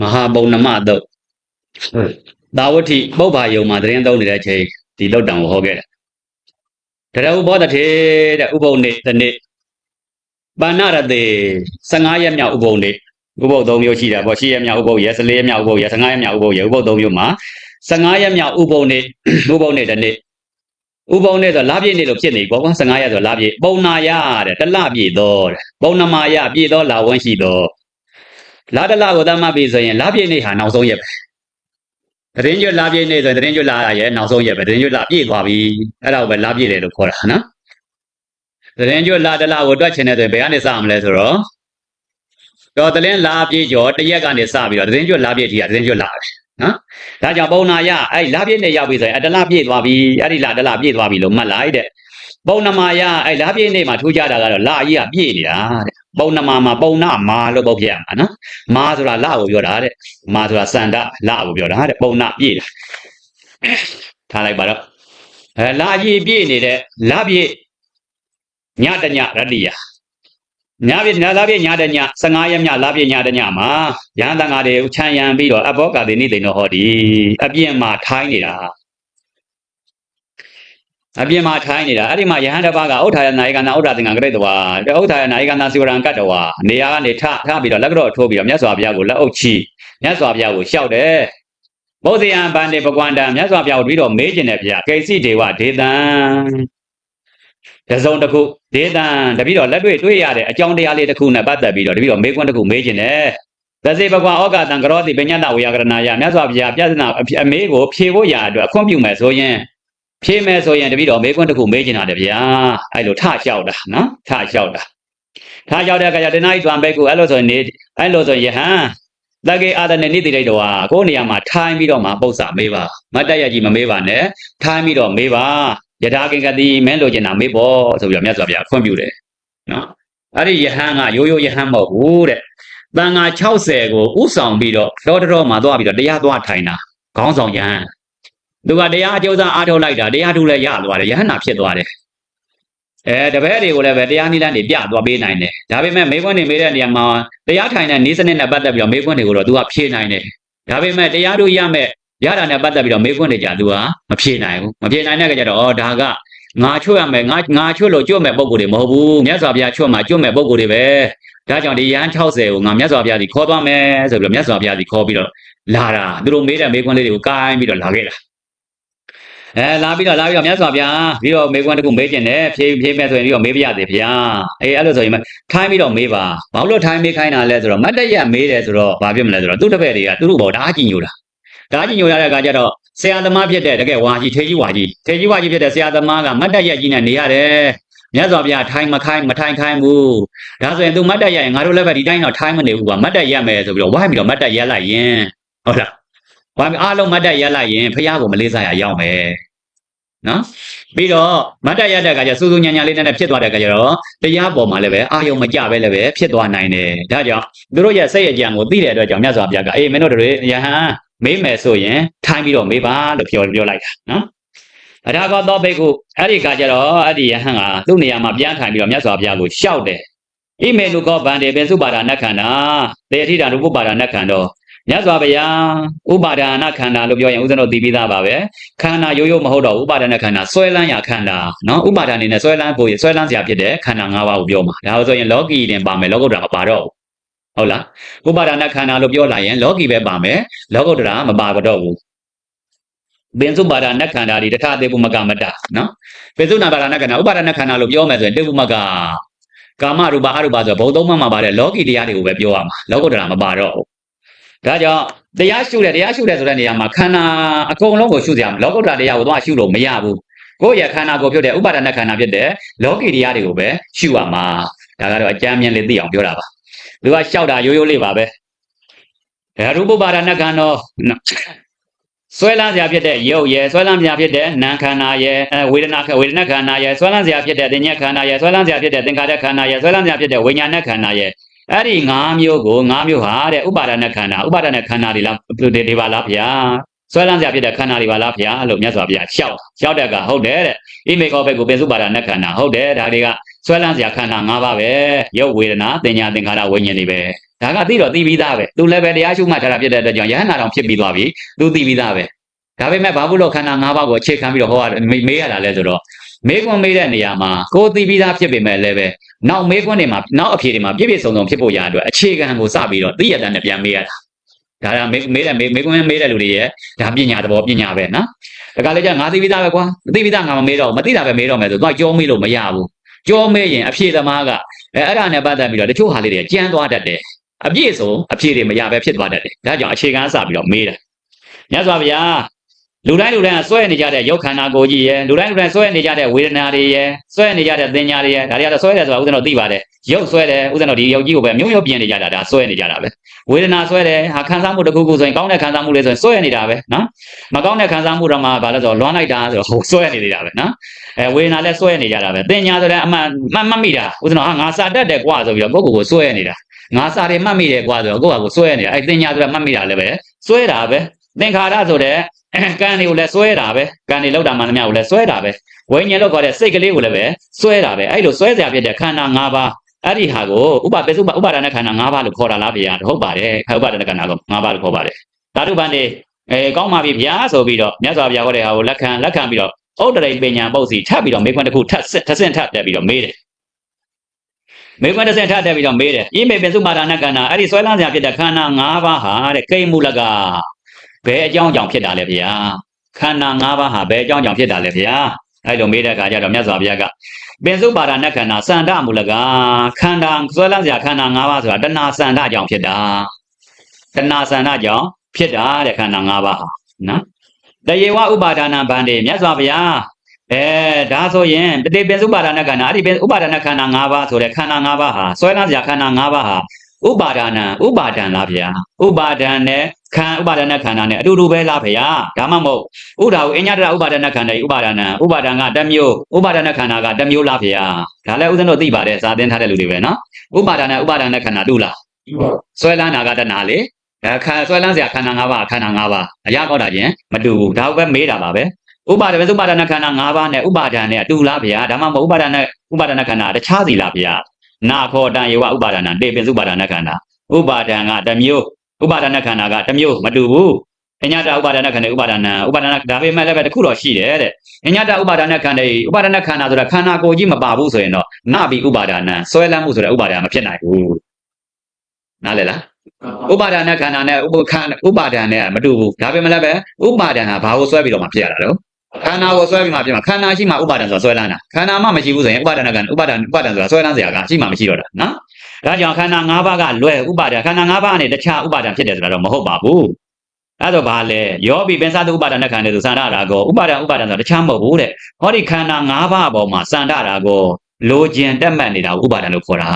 မဟာပုံနမတုတ်သာဝတိပုပ္ပါယုံမှာသတင်းသုံးနေတဲ့အချိန်ဒီလုတ်တံကိုဟောခဲ့တယ်တရဥဘောတထေတဲ့ဥပုံနေတနေ့ပါဏရတေ15ရက်မြောက်ဥပုံနေဥပုပ်3မျိုးရှိတာပေါ့10ရက်မြောက်ဥပုပ်ရ14ရက်မြောက်ဥပုပ်ရ15ရက်မြောက်ဥပုပ်ရဥပုပ်3မျိုးမှာ15ရက်မြောက်ဥပုံနေဥပုံနေတနေ့ဥပုံနေဆိုလပြည့်နေလို့ဖြစ်နေပေါ့ကွာ15ရက်ဆိုလပြည့်ပုံနာရတဲ့တလပြည့်တော့တဲ့ပုံနမာယပြည့်တော့လာဝန်းရှိတော့ လာတလကိုသတ်မှတ်ပြီဆိုရင်လပြည့်နေဟာနောက်ဆုံးရက်ပဲသတင်းကျွတ်လာပြည့်နေဆိုရင်သတင်းကျွတ်လာရဲ့နောက်ဆုံးရက်ပဲသတင်းကျွတ်လာပြည့်သွားပြီအဲ့ဒါကိုပဲလာပြည့်တယ်လို့ခေါ်တာနော်သတင်းကျွတ်လာတလကိုတွက်ချင်တယ်ဆိုရင်ဘယ်ကနေစမလဲဆိုတော့တော့တလင်းလာပြည့်ကျော်တရက်ကနေစပြီးတော့သတင်းကျွတ်လာပြည့်ทีကသတင်းကျွတ်လာပဲနော်ဒါကြောင့်ပုံနာရအဲ့လာပြည့်နေရောက်ပြီဆိုရင်အတလပြည့်သွားပြီအဲ့ဒီလာတလပြည့်သွားပြီလို့မှတ်လိုက်တဲ့ပုံနမာယအဲ့လာပြည့်နေမှာထူးခြားတာကတော့လာကြီးကပြည့်နေတာတဲ့ ပုံနမာမှာပုံနာမာလို့ပုတ်ပြရမှာနော်မာဆိုတာလာကိုပြောတာတဲ့မာဆိုတာစန္ဒလာကိုပြောတာတဲ့ပုံနာပြည့်တာထားလိုက်ပါတော့အဲလာကြီးပြည့်နေတဲ့လာပြည့်ညတညရတ္တိယညပြည့်ညလာပြည့်ညတည15ရက်ညလာပြည့်ညတညမှာရဟန်းတန်ဃာတွေချမ်းရံပြီးတော့အဘောကာတိနိသိဏောဟောဒီအပြည့်မှာထိုင်းနေတာ အပြင်မှာထိုင်းနေတာအဲ့ဒီမှာယဟန်တစ်ပါးကဥထာယနာယကနာဥဒ္ဒသင်္ကံကရိတဝါဥထာယနာယကနာစီဝရံကတ္တဝါနေရာကနေထထပြီးတော့လက်ကတော့ထိုးပြီးတော့မြတ်စွာဘုရားကိုလက်အုပ်ချီမြတ်စွာဘုရားကိုလျှောက်တယ်ဘုဇေယံဗန္တိပကွန္တံမြတ်စွာဘုရားကိုပြီးတော့မေးကျင်တယ်ဘုရားကိစီဒေဝဒေတံတစုံတစ်ခုဒေတံတပြီးတော့လက်တွေ့တွေ့ရတဲ့အကြောင်းတရားလေးတစ်ခုနဲ့ပတ်သက်ပြီးတော့တပြီးတော့မေးခွန်းတစ်ခုမေးကျင်တယ်သစေဘကွာဩကာတံကရောတိပညတဝေယကရဏယမြတ်စွာဘုရားပြဿနာအမေးကိုဖြေဖို့ရာအတွက်အခွင့်ပြုမယ်ဆိုရင် ဖြေမယ်ဆိုရင်တပည့်တော်မေးခွန်းတစ်ခုမေးချင်တာတဗျာအဲ့လိုထလျှောက်တာနော်ထလျှောက်တာထလျှောက်တဲ့အခါကျတဏှာဤသွန်ဘက်ကိုအဲ့လိုဆိုရင်နေအဲ့လိုဆိုရင်ယဟန်တကေအာဒနေနိတိတိတော်ဟာကိုယ်နေရာမှာထိုင်းပြီးတော့မှပု္ပ္ပာမေးပါမတ်တရကြီးမမေးပါနဲ့ထိုင်းပြီးတော့မေးပါယထာကင်ကတိမင်းလိုချင်တာမေးပေါ့ဆိုပြီးတော့မြတ်စွာဘုရားခွင့်ပြုတယ်နော်အဲ့ဒီယဟန်ကရိုးရိုးယဟန်မဟုတ်ဘူးတဲ့တန်ဃာ60ကိုဥဆောင်ပြီးတော့တော်တော်မှသွားပြီးတော့တရားသွားထိုင်တာခေါင်းဆောင်ယဟန် သူကတရားအကျိုးစားအားထုတ်လိုက်တာတရားထုလည်းရသွားတယ်ယဟန္တာဖြစ်သွားတယ်အဲတပည့်တွေကိုလည်းပဲတရားနိလန်းတွေပြသွားပေးနိုင်တယ်ဒါပေမဲ့မေခွန်းတွေမေးတဲ့နေရာမှာတရားထိုင်တဲ့နေစနစ်နဲ့ပတ်သက်ပြီးတော့မေခွန်းတွေကိုတော့ तू ကဖြေနိုင်တယ်ဒါပေမဲ့တရားထုရမဲ့ရတာနဲ့ပတ်သက်ပြီးတော့မေခွန်းတွေကြာ तू ကမဖြေနိုင်ဘူးမဖြေနိုင်တဲ့အခါကျတော့ဩဒါကငါချွတ်ရမယ်ငါငါချွတ်လို့ကျွတ်မဲ့ပုံကိုယ်တွေမဟုတ်ဘူးမြတ်စွာဘုရားချွတ်မှာကျွတ်မဲ့ပုံကိုယ်တွေပဲဒါကြောင့်ဒီရဟန်း60ကိုငါမြတ်စွာဘုရားကြီးခေါ်သွားမယ်ဆိုပြီးတော့မြတ်စွာဘုရားကြီးခေါ်ပြီးတော့လာတာသူတို့မေးတဲ့မေခွန်းလေးတွေကိုကိုင်းပြီးတော့လာခဲ့တာ အဲလာပြီးတော့လာပြီးတော့မြတ်စွာဘုရားပြီးတော့မေကွန်းတခုမေးကျင်တယ်ဖြေးဖြေးမဲ့ဆိုရင်ပြီးတော့မေးပြရသေးဗျာအေးအဲ့လိုဆိုရင်ထိုင်းပြီးတော့မေးပါဘာလို့ထိုင်းမေးခိုင်းတာလဲဆိုတော့မတ်တရမေးတယ်ဆိုတော့ဘာဖြစ်မလဲဆိုတော့သူ့တပည့်တွေကသူတို့ဘောဓာကြီးညိုတာဓာကြီးညိုရတဲ့အခါကျတော့ဆရာသမားဖြစ်တဲ့တကယ်ဝါကြီးထေကြီးဝါကြီးထေကြီးဝါကြီးဖြစ်တဲ့ဆရာသမားကမတ်တရကြီးနဲ့နေရတယ်မြတ်စွာဘုရားထိုင်းမခိုင်းမထိုင်းခိုင်းဘူးဒါဆိုရင်သူမတ်တရရင်ငါတို့လည်းပဲဒီတိုင်းတော့ထိုင်းမနေဘူးကွာမတ်တရမယ်ဆိုပြီးတော့ဝိုင်းပြီးတော့မတ်တရလိုက်ရင်ဟုတ်လားဝိုင်းအားလုံးမတ်တရလိုက်ရင်ဖះကိုမလေးစားရရောက်မယ် နော်ပြီးတော့မတ်တရတဲ့အခါကျစူးစူးညံညံလေးနဲ့ဖြစ်သွားတဲ့အခါကျတော့တရားပေါ်မှာလည်းပဲအာယုံမကြပဲလည်းပဲဖြစ်သွားနိုင်တယ်ဒါကြောင့်သူတို့ရဲ့စိတ်ရဲ့ကြံကိုသိတဲ့အတွက်ကြောင့်မြတ်စွာဘုရားကအေးမင်းတို့တွေယဟန်မေးမယ်ဆိုရင်ထိုင်းပြီးတော့မေးပါလို့ပြောပြောလိုက်တာနော်အထာကောသောဘိက္ခုအဲ့ဒီကကြတော့အဲ့ဒီယဟန်ကသူ့နေရာမှာပြန်ထိုင်ပြီးတော့မြတ်စွာဘုရားကိုရှောက်တယ်ဣမေလူကောဗန္တေပေစုပါဒာနခန္ဓာတေအထိတာရူပပါဒာနခန္ဓာ မြတ်စွာဘုရားဥပါဒာနခန္ဓာလို့ပြောရင်ဥစဉ်တော့သိပြီးသားပါပဲခန္ဓာရိုးရိုးမဟုတ်တော့ဥပါဒာနခန္ဓာဆွဲလန်းရခန္ဓာနော်ဥပါဒာအနေနဲ့ဆွဲလန်းဖို့ဆွဲလန်းစရာဖြစ်တဲ့ခန္ဓာ၅ပါးကိုပြောမှာဒါဆိုရင်လောကီတင်ပါမယ်လောကုတ္တရာမပါတော့ဘူးဟုတ်လားဥပါဒာနခန္ဓာလို့ပြောလာရင်လောကီပဲပါမယ်လောကုတ္တရာမပါတော့ဘူးပင်စုပါဒာနခန္ဓာဒီတထသေပုမကမတ္တနော်ပင်စုနာပါဒာနခန္ဓာဥပါဒာနခန္ဓာလို့ပြောမယ်ဆိုရင်တေပုမကကာမရူပအရူပဆိုဘုံသုံးမှမှာပါတဲ့လောကီတရားတွေကိုပဲပြောရမှာလောကုတ္တရာမပါတော့ဘူး ဒါကြောင့်တရားရှုတယ်တရားရှုတယ်ဆိုတဲ့နေရာမှာခန္ဓာအကုန်လုံးကိုရှုစရာလောကုတ္တရာတရားကိုတော့ရှုလို့မရဘူးကိုယ့်ရဲ့ခန္ဓာကိုဖြစ်တဲ့ဥပါဒณခန္ဓာဖြစ်တဲ့လောကီတရားတွေကိုပဲရှုရမှာဒါကတော့အကြမ်းမြင်လေးသိအောင်ပြောတာပါသူကရှောက်တာရိုးရိုးလေးပါပဲဒါရူပပါဒณခန္ဓာဆွဲလန်းစရာဖြစ်တဲ့ရုပ်ရယ်ဆွဲလန်းစရာဖြစ်တဲ့နာမ်ခန္ဓာရယ်အဲဝေဒနာဝေဒနာခန္ဓာရယ်ဆွဲလန်းစရာဖြစ်တဲ့သင်္ညက်ခန္ဓာရယ်ဆွဲလန်းစရာဖြစ်တဲ့သင်္ခါရခန္ဓာရယ်ဆွဲလန်းစရာဖြစ်တဲ့ဝိညာဏခန္ဓာရယ် အဲ့ဒီ၅မျိုးကို၅မျိုးဟာတဲ့ဥပါဒณခန္ဓာဥပါဒณခန္ဓာတွေလားတွေပါလားဗျာဆွဲလန်းစရာဖြစ်တဲ့ခန္ဓာတွေပါလားဗျာလို့မြတ်စွာဘုရားရှောက်ရှောက်တဲ့ကဟုတ်တယ်တဲ့ဣမေကောဘက်ကိုပင်စုပါဒနခန္ဓာဟုတ်တယ်ဒါတွေကဆွဲလန်းစရာခန္ဓာ၅ပါးပဲရုပ်ဝေဒနာသင်ညာသင်္ခါရဝိညာဉ်တွေပဲဒါကသိတော့သိပြီးသားပဲသူလည်းပဲတရားရှုမှတ်ထားတာဖြစ်တဲ့အတွက်ကြောင့်ယဟန္တာတော်ဖြစ်ပြီးသွားပြီသူသိပြီးသားပဲဒါပေမဲ့ဘာဘူးလို့ခန္ဓာ၅ပါးကိုအခြေခံပြီးတော့ဟောရမေးရတာလဲဆိုတော့ မေးခွန်းမေးတဲ့နေရာမှာကိုယ်သိပြီးသားဖြစ်ပေမဲ့လည်းပဲနောက်မေးခွန်းတွေမှာနောက်အဖြေတွေမှာပြည့်ပြည့်စုံစုံဖြစ်ဖို့ရအတွက်အခြေခံကိုစပြီးတော့သိရတဲ့နဲ့ပြန်မေးရတာဒါကမေးမေးတဲ့မေးမေးခွန်းမေးတဲ့လူတွေရဲ့ဒါပညာသဘောပညာပဲနော်ဒါကလည်းကြာငါသိပြီးသားပဲကွာမသိပြီးသားငါမမေးတော့မသိတာပဲမေးတော့မယ်ဆိုတော့ကြောမေးလို့မရဘူးကြောမေးရင်အဖြေသမားကအဲအဲ့ဒါနဲ့ပတ်သက်ပြီးတော့တချို့ဟာလေးတွေကြမ်းသွားတတ်တယ်အပြည့်စုံအဖြေတွေမရပဲဖြစ်သွားတတ်တယ်ဒါကြောင့်အခြေခံစပြီးတော့မေးတယ်မြတ်စွာဘုရား လူတိုင်းလူတိုင်းကစွဲနေကြတဲ့ရုပ်ခန္ဓာကိုယ်ကြီးရဲ့လူတိုင်းလူတိုင်းစွဲနေကြတဲ့ဝေဒနာတွေရဲ့စွဲနေကြတဲ့သင်ညာတွေရဲ့ဒါတွေကတော့စွဲတယ်ဆိုတာဥစ္စာတော့သိပါတယ်ရုပ်စွဲတယ်ဥစ္စာတော့ဒီရုပ်ကြီးကိုပဲမျိုးမျိုးပြင်နေကြတာဒါစွဲနေကြတာပဲဝေဒနာစွဲတယ်ဟာခံစားမှုတစ်ခုခုဆိုရင်ကောင်းတဲ့ခံစားမှုလေးဆိုရင်စွဲနေတာပဲနော်မကောင်းတဲ့ခံစားမှုတော့မှဘာလဲဆိုတော့လွမ်းလိုက်တာဆိုတော့ဟိုစွဲနေနေတာပဲနော်အဲဝေဒနာလည်းစွဲနေကြတာပဲသင်ညာဆိုတဲ့အမှန်မှတ်မှတ်မိတာဥစ္စာတော့ဟာငါစာတတ်တယ်ကွာဆိုပြီးတော့ကိုယ့်ကိုယ်ကိုစွဲနေတာငါစာတွေမှတ်မိတယ်ကွာဆိုတော့ကိုယ့်ဟာကိုယ်စွဲနေတာအဲသင်ညာဆိုတာမှတ်မိတာလည်းပဲစွဲတာပဲ သင်္ခါရဆိုတဲ့ကံတွေကိုလည်းစွဲတာပဲကံတွေလောက်တာမှန်သမျှကိုလည်းစွဲတာပဲဝိညာဉ်လို့ခေါ်တဲ့စိတ်ကလေးကိုလည်းပဲစွဲတာပဲအဲ့လိုစွဲစရာဖြစ်တဲ့ခန္ဓာ၅ပါးအဲ့ဒီဟာကိုဥပပစ္စုပဥပါဒနာခန္ဓာ၅ပါးလို့ခေါ်တာလားဗျာဟုတ်ပါတယ်ဥပါဒနာခန္ဓာက၅ပါးလို့ခေါ်ပါတယ်ဓာတုပန်နေအဲကောင်းပါပြီဗျာဆိုပြီးတော့မြတ်စွာဘုရားဟောတဲ့ဟာကိုလက်ခံလက်ခံပြီးတော့ဥဒ္ဒရိပညာပုတ်စီထပ်ပြီးတော့မေခွန်းတစ်ခုထပ်ထပ်ဆင့်ထပ်တက်ပြီးတော့မေးတယ်မေခွန်းတစ်ဆင့်ထပ်တက်ပြီးတော့မေးတယ်ဤမေပင်စုပါဒနာခန္ဓာအဲ့ဒီဆွဲလန်းစရာဖြစ်တဲ့ခန္ဓာ၅ပါးဟာတဲ့ကိမူလက ဘယ်အကြောင်းကြောင့်ဖြစ်တာလဲဗျာခန္ဓာ၅ပါးဟာဘယ်အကြောင်းကြောင့်ဖြစ်တာလဲဗျာအဲ့လိုမေးတဲ့အခါကျတော့မြတ်စွာဘုရားကပင်စုပါဒနာခန္ဓာစန္ဒမူလကခန္ဓာဆွဲလန်းစရာခန္ဓာ၅ပါးဆိုတာတဏှာစန္ဒကြောင့်ဖြစ်တာတဏှာစန္ဒကြောင့်ဖြစ်တာတဲ့ခန္ဓာ၅ပါးဟာနော်တယေဝဥပါဒနာဗန္တိမြတ်စွာဘုရားအဲဒါဆိုရင်တတိပင်စုပါဒနာခန္ဓာအဲ့ဒီပင်ဥပါဒနာခန္ဓာ၅ပါးဆိုတဲ့ခန္ဓာ၅ပါးဟာဆွဲလန်းစရာခန္ဓာ၅ပါးဟာဥပါဒနာဥပါဒံလားဗျာဥပါဒံနဲ့ ခံဥပါဒနာခန္ဓာနဲ့အတူတူပဲလားဗျာဒါမှမဟုတ်ဥဒါကိုအညတရဥပါဒနာခန္ဓာဤဥပါဒနာဥပါဒံကတစ်မျိုးဥပါဒနာခန္ဓာကတစ်မျိုးလားဗျာဒါလည်းဥစဉ်တို့သိပါတယ်စာသင်ထားတဲ့လူတွေပဲနော်ဥပါဒနာဥပါဒနာခန္ဓာတူလားဆွဲလန်းတာကတဏှာလေအဲခါဆွဲလန်းစရာခန္ဓာ၅ပါးခန္ဓာ၅ပါးအရာကောက်တာချင်းမတူဘူးဒါပဲမေးတာပါပဲဥပါဒဝေဥပါဒနာခန္ဓာ၅ပါးနဲ့ဥပါဒံနဲ့အတူလားဗျာဒါမှမဟုတ်ဥပါဒနာဥပါဒနာခန္ဓာတခြားစီလားဗျာနာခောတံယေဝဥပါဒနာတေပင်ဥပါဒနာခန္ဓာဥပါဒံကတစ်မျိုး ဥပါဒနာခန္ဓာကတစ်မျိုးမတူဘူးအညတဥပါဒနာခန္ဓာဥပါဒနာဥပါဒနာဒါပေမဲ့လည်းပဲတစ်ခုတော့ရှိတယ်တဲ့အညတဥပါဒနာခန္ဓာဥပါဒနာခန္ဓာဆိုတာခန္ဓာကိုယ်ကြီးမပါဘူးဆိုရင်တော့နဘိဥပါဒနာဆွဲလန်းမှုဆိုတဲ့ဥပါဒနာမဖြစ်နိုင်ဘူးနားလည်လားဥပါဒနာခန္ဓာနဲ့ဥပခန္ဥပါဒနာနဲ့မတူဘူးဒါပေမဲ့လည်းပဲဥပါဒနာဘာကိုဆွဲပြီးတော့မှဖြစ်ရတာတော့ခန္ဓာကိုဆွဲပြီးမှဖြစ်မှာခန္ဓာရှိမှဥပါဒံဆိုတာဆွဲလန်းတာခန္ဓာမှမရှိဘူးဆိုရင်ဥပါဒနာကဥပါဒံဥပါဒံဆိုတာဆွဲလန်းစရာကရှိမှမရှိတော့တာနော် ဒါကြောင့်ခန္ဓာ၅ပါးကလွယ်ဥပါဒံခန္ဓာ၅ပါးကနေတခြားဥပါဒံဖြစ်တယ်ဆိုတာတော့မဟုတ်ပါဘူးအဲ့တော့ဘာလဲယောဘိပင်စတုဥပါဒနာခန္ဓာဆိုစန္ဒရာကောဥပါဒံဥပါဒံဆိုတာတခြားမဟုတ်ဘူးတဲ့ဟောဒီခန္ဓာ၅ပါးအပေါ်မှာစန္ဒရာကောလိုချင်တက်မှတ်နေတာဥပါဒံလို့ခေါ်တာ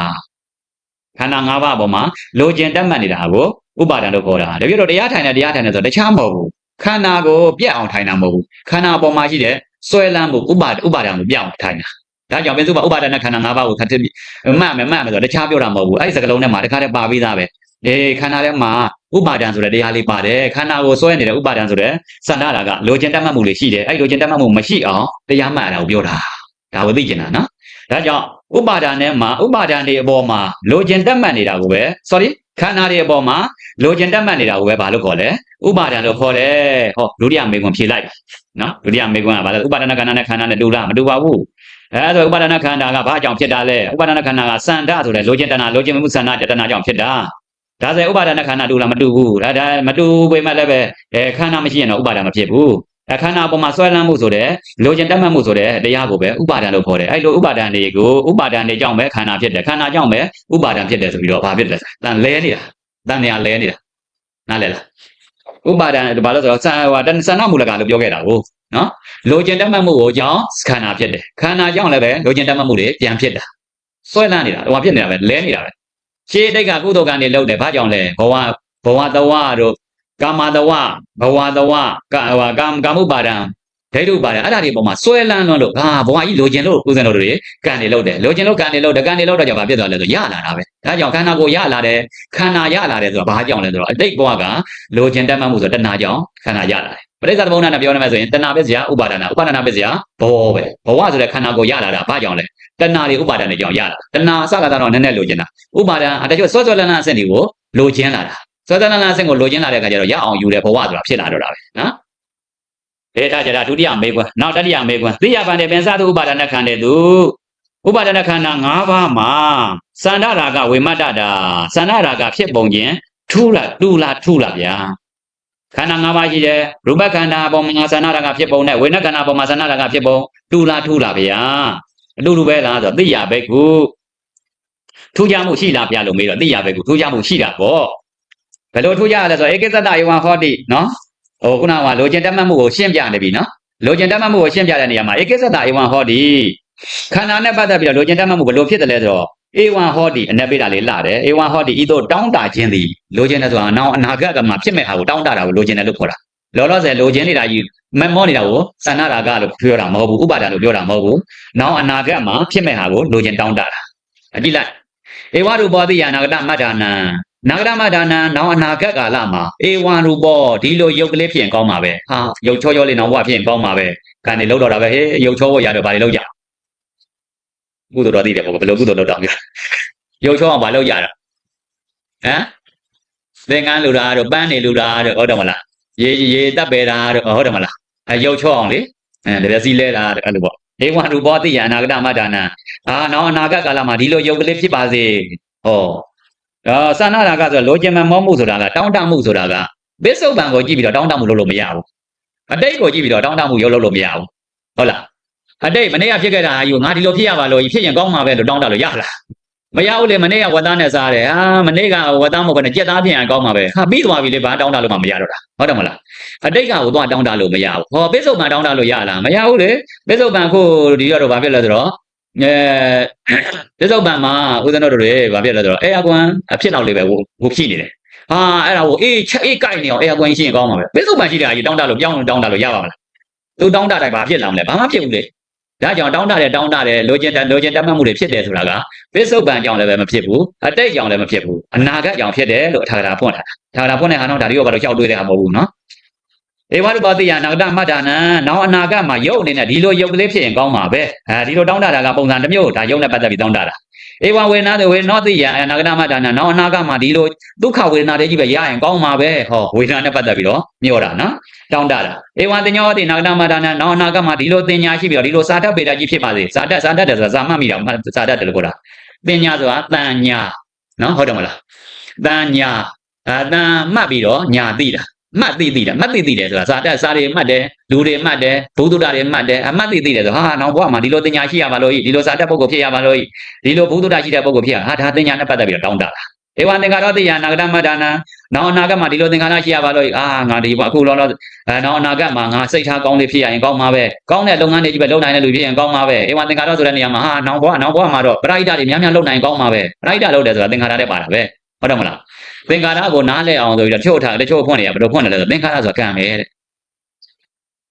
ခန္ဓာ၅ပါးအပေါ်မှာလိုချင်တက်မှတ်နေတာကိုဥပါဒံလို့ခေါ်တာတကယ်တော့တရားထိုင်တဲ့တရားထိုင်တဲ့ဆိုတခြားမဟုတ်ဘူးခန္ဓာကိုပြက်အောင်ထိုင်တာမဟုတ်ဘူးခန္ဓာအပေါ်မှာရှိတဲ့ဆွဲလန်းမှုဥပါဥပါဒံကိုပြက်အောင်ထိုင်တာ ဒါကြောင့်ပြင်စုပါဥပါဒနာခန္ဓာ၅ပါးကိုခတ်ပြီးမှတ်မယ်မှတ်မယ်ဆိုတော့တခြားပြောတာမဟုတ်ဘူးအဲ့ဒီစကလုံးထဲမှာတခါတည်းပါပြီးသားပဲဒီခန္ဓာထဲမှာဥပါဒံဆိုတဲ့တရားလေးပါတယ်ခန္ဓာကိုဆွဲနေတဲ့ဥပါဒံဆိုတဲ့စန္ဒတာကလိုချင်တတ်မှတ်မှုလေးရှိတယ်အဲ့လိုချင်တတ်မှတ်မှုမရှိအောင်တရားမှတ်ရတာကိုပြောတာဒါကိုသိကျင်တာနော်ဒါကြောင့်ဥပါဒံထဲမှာဥပါဒံတွေအပေါ်မှာလိုချင်တတ်မှတ်နေတာကိုပဲ sorry ခန္ဓာတွေအပေါ်မှာလိုချင်တတ်မှတ်နေတာကိုပဲဘာလို့ခေါ်လဲဥပါဒံလို့ခေါ်တယ်ဟောဒုတိယမေခွန်ဖြေလိုက်နော်ဒုတိယမေခွန်ကဘာလဲဥပါဒနာခန္ဓာနဲ့ခန္ဓာနဲ့တူလားမတူပါဘူး အဲဆိုဥပါဒနာခန္ဓာကဘာကြောင့်ဖြစ်တာလဲဥပါဒနာခန္ဓာကစန္ဒဆိုတဲ့လိုချင်တဏလိုချင်မှုစန္ဒတဏကြောင့်ဖြစ်တာဒါဆိုဥပါဒနာခန္ဓာတူလားမတူဘူးဒါဒါမတူပေမဲ့လည်းပဲအဲခန္ဓာမရှိရင်တော့ဥပါဒမဖြစ်ဘူးအခန္ဓာပေါ်မှာဆွဲလန်းမှုဆိုတဲ့လိုချင်တတ်မှတ်မှုဆိုတဲ့တရားကိုပဲဥပါဒံလို့ခေါ်တယ်အဲ့လိုဥပါဒံတွေကိုဥပါဒံတွေကြောင့်ပဲခန္ဓာဖြစ်တယ်ခန္ဓာကြောင့်ပဲဥပါဒံဖြစ်တယ်ဆိုပြီးတော့ဘာဖြစ်လဲတန်လဲနေတာတန်နေရလဲနေတာနားလဲလားဥပါဒံဘာလို့ဆိုတော့စံဟိုတဏ္ဍမူလကလို့ပြောခဲ့တာကို နော်လိုချင်တတ်မှတ်မှုကိုကြောင့်ခန္ဓာဖြစ်တယ်ခန္ဓာကြောင့်လည်းပဲလိုချင်တတ်မှတ်မှုတွေပြန်ဖြစ်တာဆွဲလန်းနေတာဟိုဖြစ်နေတာပဲလဲနေတာပဲရှေးတိတ်ကကုသိုလ်ကံတွေလုပ်တယ်ဘာကြောင့်လဲဘဝဘဝတဝတို့ကာမတဝဘဝတဝကာဟိုကာကာမှုပါဒံ ဒိဋ္ဌုပါဒအဲ့ဒါတွေပုံမှာဆွဲလန်းလွန်းလို့ဟာဘဝကြီးလိုချင်လို့ဦးဇင်းတို့တွေကံနေလို့တယ်လိုချင်လို့ကံနေလို့တကံနေလို့တော့ကြောင့်ဘာဖြစ်သွားလဲဆိုရလာတာပဲဒါကြောင့်ခန္ဓာကိုယ်ရလာတယ်ခန္ဓာရလာတယ်ဆိုတာဘာကြောင့်လဲဆိုတော့အတိတ်ဘဝကလိုချင်တတ်မှတ်မှုဆိုတဏှာကြောင့်ခန္ဓာရလာတယ်ပရိစ္ဆေသမုဏ္ဏနဲ့ပြောနေမယ်ဆိုရင်တဏှာပဲစရာဥပါဒနာဥပါဒနာပဲစရာဘောပဲဘဝဆိုတဲ့ခန္ဓာကိုယ်ရလာတာဘာကြောင့်လဲတဏှာတွေဥပါဒနာတွေကြောင့်ရလာတဏှာအစကတော့နည်းနည်းလိုချင်တာဥပါဒနာအတချို့စောစောလန်းလန်းအဆင့်တွေကိုလိုချင်လာတာစောစောလန်းလန်းအဆင့်ကိုလိုချင်လာတဲ့အခါကျတော့ရအောင်ယူတယ်ဘဝဆိုတာဖြစ်လာတော့တာပဲနော် ဒေတာကြတာဒုတိယမေကွန်းနောက်တတိယမေကွန်းသိရပန်တဲ့ပင်စသူဥပါဒနာခန္ဓာသူဥပါဒနာခန္ဓာ၅ပါးမှာသန္ဓရာဂဝေမတ္တတာသန္ဓရာဂဖြစ်ပုံချင်းထူလာတူလာထူလာဗျာခန္ဓာ၅ပါးရှိတယ်ရူပခန္ဓာအပေါ်မှာသန္ဓရာဂဖြစ်ပုံနဲ့ဝေနခန္ဓာအပေါ်မှာသန္ဓရာဂဖြစ်ပုံတူလာထူလာဗျာအတူတူပဲလားဆိုတော့သိရပဲကူထူးခြားမှုရှိလားဗျာလို့မေးတော့သိရပဲကူထူးခြားမှုရှိတာပေါ့ဘယ်လိုထူးခြားရလဲဆိုတော့ဧကိစ္စတယေဝံဟောတိနော် ဟိုခုနကလိုချင်တတ်မှတ်မှုကိုရှင်းပြနေပြီနော်လိုချင်တတ်မှတ်မှုကိုရှင်းပြတဲ့နေရာမှာဧကိစ္စတယေဝံဟောတိခန္ဓာနဲ့ပတ်သက်ပြီးတော့လိုချင်တတ်မှတ်မှုဘယ်လိုဖြစ်တယ်လဲဆိုတော့ဧဝံဟောတိအနက်ပေးတာလေးလာတယ်ဧဝံဟောတိဤသို့တောင်းတခြင်းသည်လိုချင်တယ်ဆိုတာအနောက်အနာဂတ်ကမှဖြစ်မဲ့ဟာကိုတောင်းတတာကိုလိုချင်တယ်လို့ခေါ်တာလောလောဆယ်လိုချင်နေတာကြီးမမောနေတာကိုသန္နရာဂလို့ပြောတာမဟုတ်ဘူးဥပါဒာလို့ပြောတာမဟုတ်ဘူးနောက်အနာဂတ်မှာဖြစ်မဲ့ဟာကိုလိုချင်တောင်းတတာအကြည့်လိုက်ဧဝရူပောတိယနာဂတမတ္ထာနံ နာဂတမတ္ထာနံနောက်အနာဂတ်ကာလမှာဧဝံရူပောဒီလိုယုတ်ကလေးဖြစ်ရင်ကောင်းပါပဲဟာယုတ်ချောချောလေးနောက်ဘဝဖြစ်ရင်ကောင်းပါပဲကနေလောက်တော့တာပဲဟေးယုတ်ချောဖို့ရတော့ဘာတွေလောက်ကြကုသိုလ်တော်သိတယ်ပေါ့ဘယ်လိုကုသိုလ်လုပ်တော့ပြောရုပ်ချောအောင်မလုပ်ကြတော့ဟမ်သင်္ကန်းလူတာတို့ပန်းနေလူတာတို့ဟုတ်တယ်မလားရေရေတပ်ပေတာတို့ဟုတ်တယ်မလားအဲရုပ်ချောအောင်လေအဲတပည့်စီလဲတာတို့အဲ့လိုပေါ့ဧဝံရူပောတိယအနာဂတမတ္တနာအာနောက်အနာဂတ်ကာလမှာဒီလိုရုပ်ကလေးဖြစ်ပါစေဟော ဒါသန္နာရာကဆိုလိုချင်မှမောမှုဆိုတာကတောင်းတမှုဆိုတာကပစ္စုပန်ကိုကြည့်ပြီးတော့တောင်းတမှုလုပ်လို့မရဘူးအတိတ်ကိုကြည့်ပြီးတော့တောင်းတမှုရုပ်လုပ်လို့မရဘူးဟုတ်လားအတိတ်မနေ့ကဖြစ်ခဲ့တာဟာယူငါဒီလိုဖြစ်ရပါလို့ဖြစ်ရင်ကောင်းမှာပဲလို့တောင်းတလို့ရလားမရဘူးလေမနေ့ကဝတ်သားနဲ့စားတယ်ဟာမနေ့ကဝတ်သားမဟုတ်ဘဲနဲ့ကြက်သားဖြစ်ရင်ကောင်းမှာပဲဟာပြီးသွားပြီလေဘာတောင်းတလို့မှမရတော့တာဟုတ်တယ်မလားအတိတ်ကကိုသွားတောင်းတလို့မရဘူးဟောပိဿုပန်တောင်းတလို့ရလားမရဘူးလေပိဿုပန်ခုဒီတော့ဘာဖြစ်လဲဆိုတော့ အဲပိဿုပန်မှာဦးဇင်းတို့တွေဘာဖြစ်လဲဆိုတော့အဲအကွမ်အဖြစ်တော့လေးပဲဟိုဟိုဖြစ်နေတယ်ဟာအဲ့ဒါကိုအေးချက်အေးကြိုက်နေအောင်အဲအကွမ်ရှင်းရင်ကောင်းမှာပဲပိဿုပန်ရှိတဲ့အကြီးတောင်းတလို့ပြောင်းတောင်းတလို့ရပါမလားသူတောင်းတတိုင်းဘာဖြစ်လာမလဲဘာမှဖြစ်ဘူးလေဒါကြောင့်တောင်းတတယ်တောင်းတတယ်လိုချင်တယ်လိုချင်တတ်မှတ်မှုတွေဖြစ်တယ်ဆိုတာကပစ္စုပန်ကြောင့်လည်းပဲမဖြစ်ဘူးအတိတ်ကြောင့်လည်းမဖြစ်ဘူးအနာဂတ်ကြောင့်ဖြစ်တယ်လို့အထာဂရာဖွင့်တာအထာဂရာဖွင့်တဲ့ဟာတော့ဒါတွေကိုဘာလို့ကြောက်တွေးတဲ့ဟာမဟုတ်ဘူးနော် ဧဝရုပတိယနာဂတမတ္တနာနောက်အနာဂတ်မှာယုတ်အနေနဲ့ဒီလိုယုတ်ကလေးဖြစ်ရင်ကောင်းမှာပဲအဲဒီလိုတောင်းတတာကပုံစံတစ်မျိုးဒါယုတ်နဲ့ပတ်သက်ပြီးတောင်းတတာဧဝဝေနာတဝေနောတိယအနာဂတမတ္တနာနောက်အနာဂတ်မှာဒီလိုဒုက္ခဝေဒနာတွေကြီးပဲရရင်ကောင်းမှာပဲဟောဝေဒနာနဲ့ပတ်သက်ပြီးတော့မျောတာနော်တောင်းတတာဧဝံတင်ညောတိနာဂတမဒါနနောအနာကမှာဒီလိုတင်ညာရှိပြီးတော့ဒီလိုစာတတ်ပေတာကြီးဖြစ်ပါစေစာတတ်စာတတ်တယ်ဆိုတာဇာမှတ်မိတာစာတတ်တယ်လို့ခေါ်တာတင်ညာဆိုတာတန်ညာနော်ဟုတ်တယ်မလားတန်ညာအဲတန်မှတ်ပြီးတော့ညာသိတာ မှတ်သိသိတာမှတ်သိသိတယ်ဆိုတာစာတက်စာတွေမှတ်တယ်လူတွေမှတ်တယ်ဘုဒ္ဓတာတွေမှတ်တယ်အမှတ်သိသိတယ်ဆိုဟာနောက်ဘဝမှာဒီလိုတင်ညာရှိရပါလို့ဒီလိုစာတက်ပုဂ္ဂိုလ်ဖြစ်ရပါလို့ဒီလိုဘုဒ္ဓတာရှိတဲ့ပုဂ္ဂိုလ်ဖြစ်ရဟာဒါတင်ညာနဲ့ပတ်သက်ပြီးတော့တောင်းတတာဧဝံသင်္ကာရောတိယနာဂတမတ္တနာနောင်အနာဂတ်မှာဒီလိုသင်္ကာရရှိရပါလို့အာငါဒီဘအခုလောလောအဲနောင်အနာဂတ်မှာငါစိတ်ထားကောင်းလေးဖြစ်ရရင်ကောင်းမှာပဲကောင်းတဲ့လုပ်ငန်းတွေကြီးပဲလုပ်နိုင်တဲ့လူဖြစ်ရင်ကောင်းမှာပဲဧဝံသင်္ကာရောဆိုတဲ့နေရာမှာဟာနောင်ဘဝနောင်ဘဝမှာတော့ပရိဒတ်တွေများများလုပ်နိုင်ကောင်းမှာပဲပရိဒတ်လုပ်တယ်ဆိုတာသင်္ကာရတဲ့ပါတာပဲ ဟုတ်တယ်မလားသင်္ကာရကိုနားလဲအောင်ဆိုပြီးတော့ချုပ်ထားတချို့ဖွင့်နေရဘယ်လိုဖွင့်တယ်လဲဆိုသင်္ကာရဆိုတာကံပဲတဲ့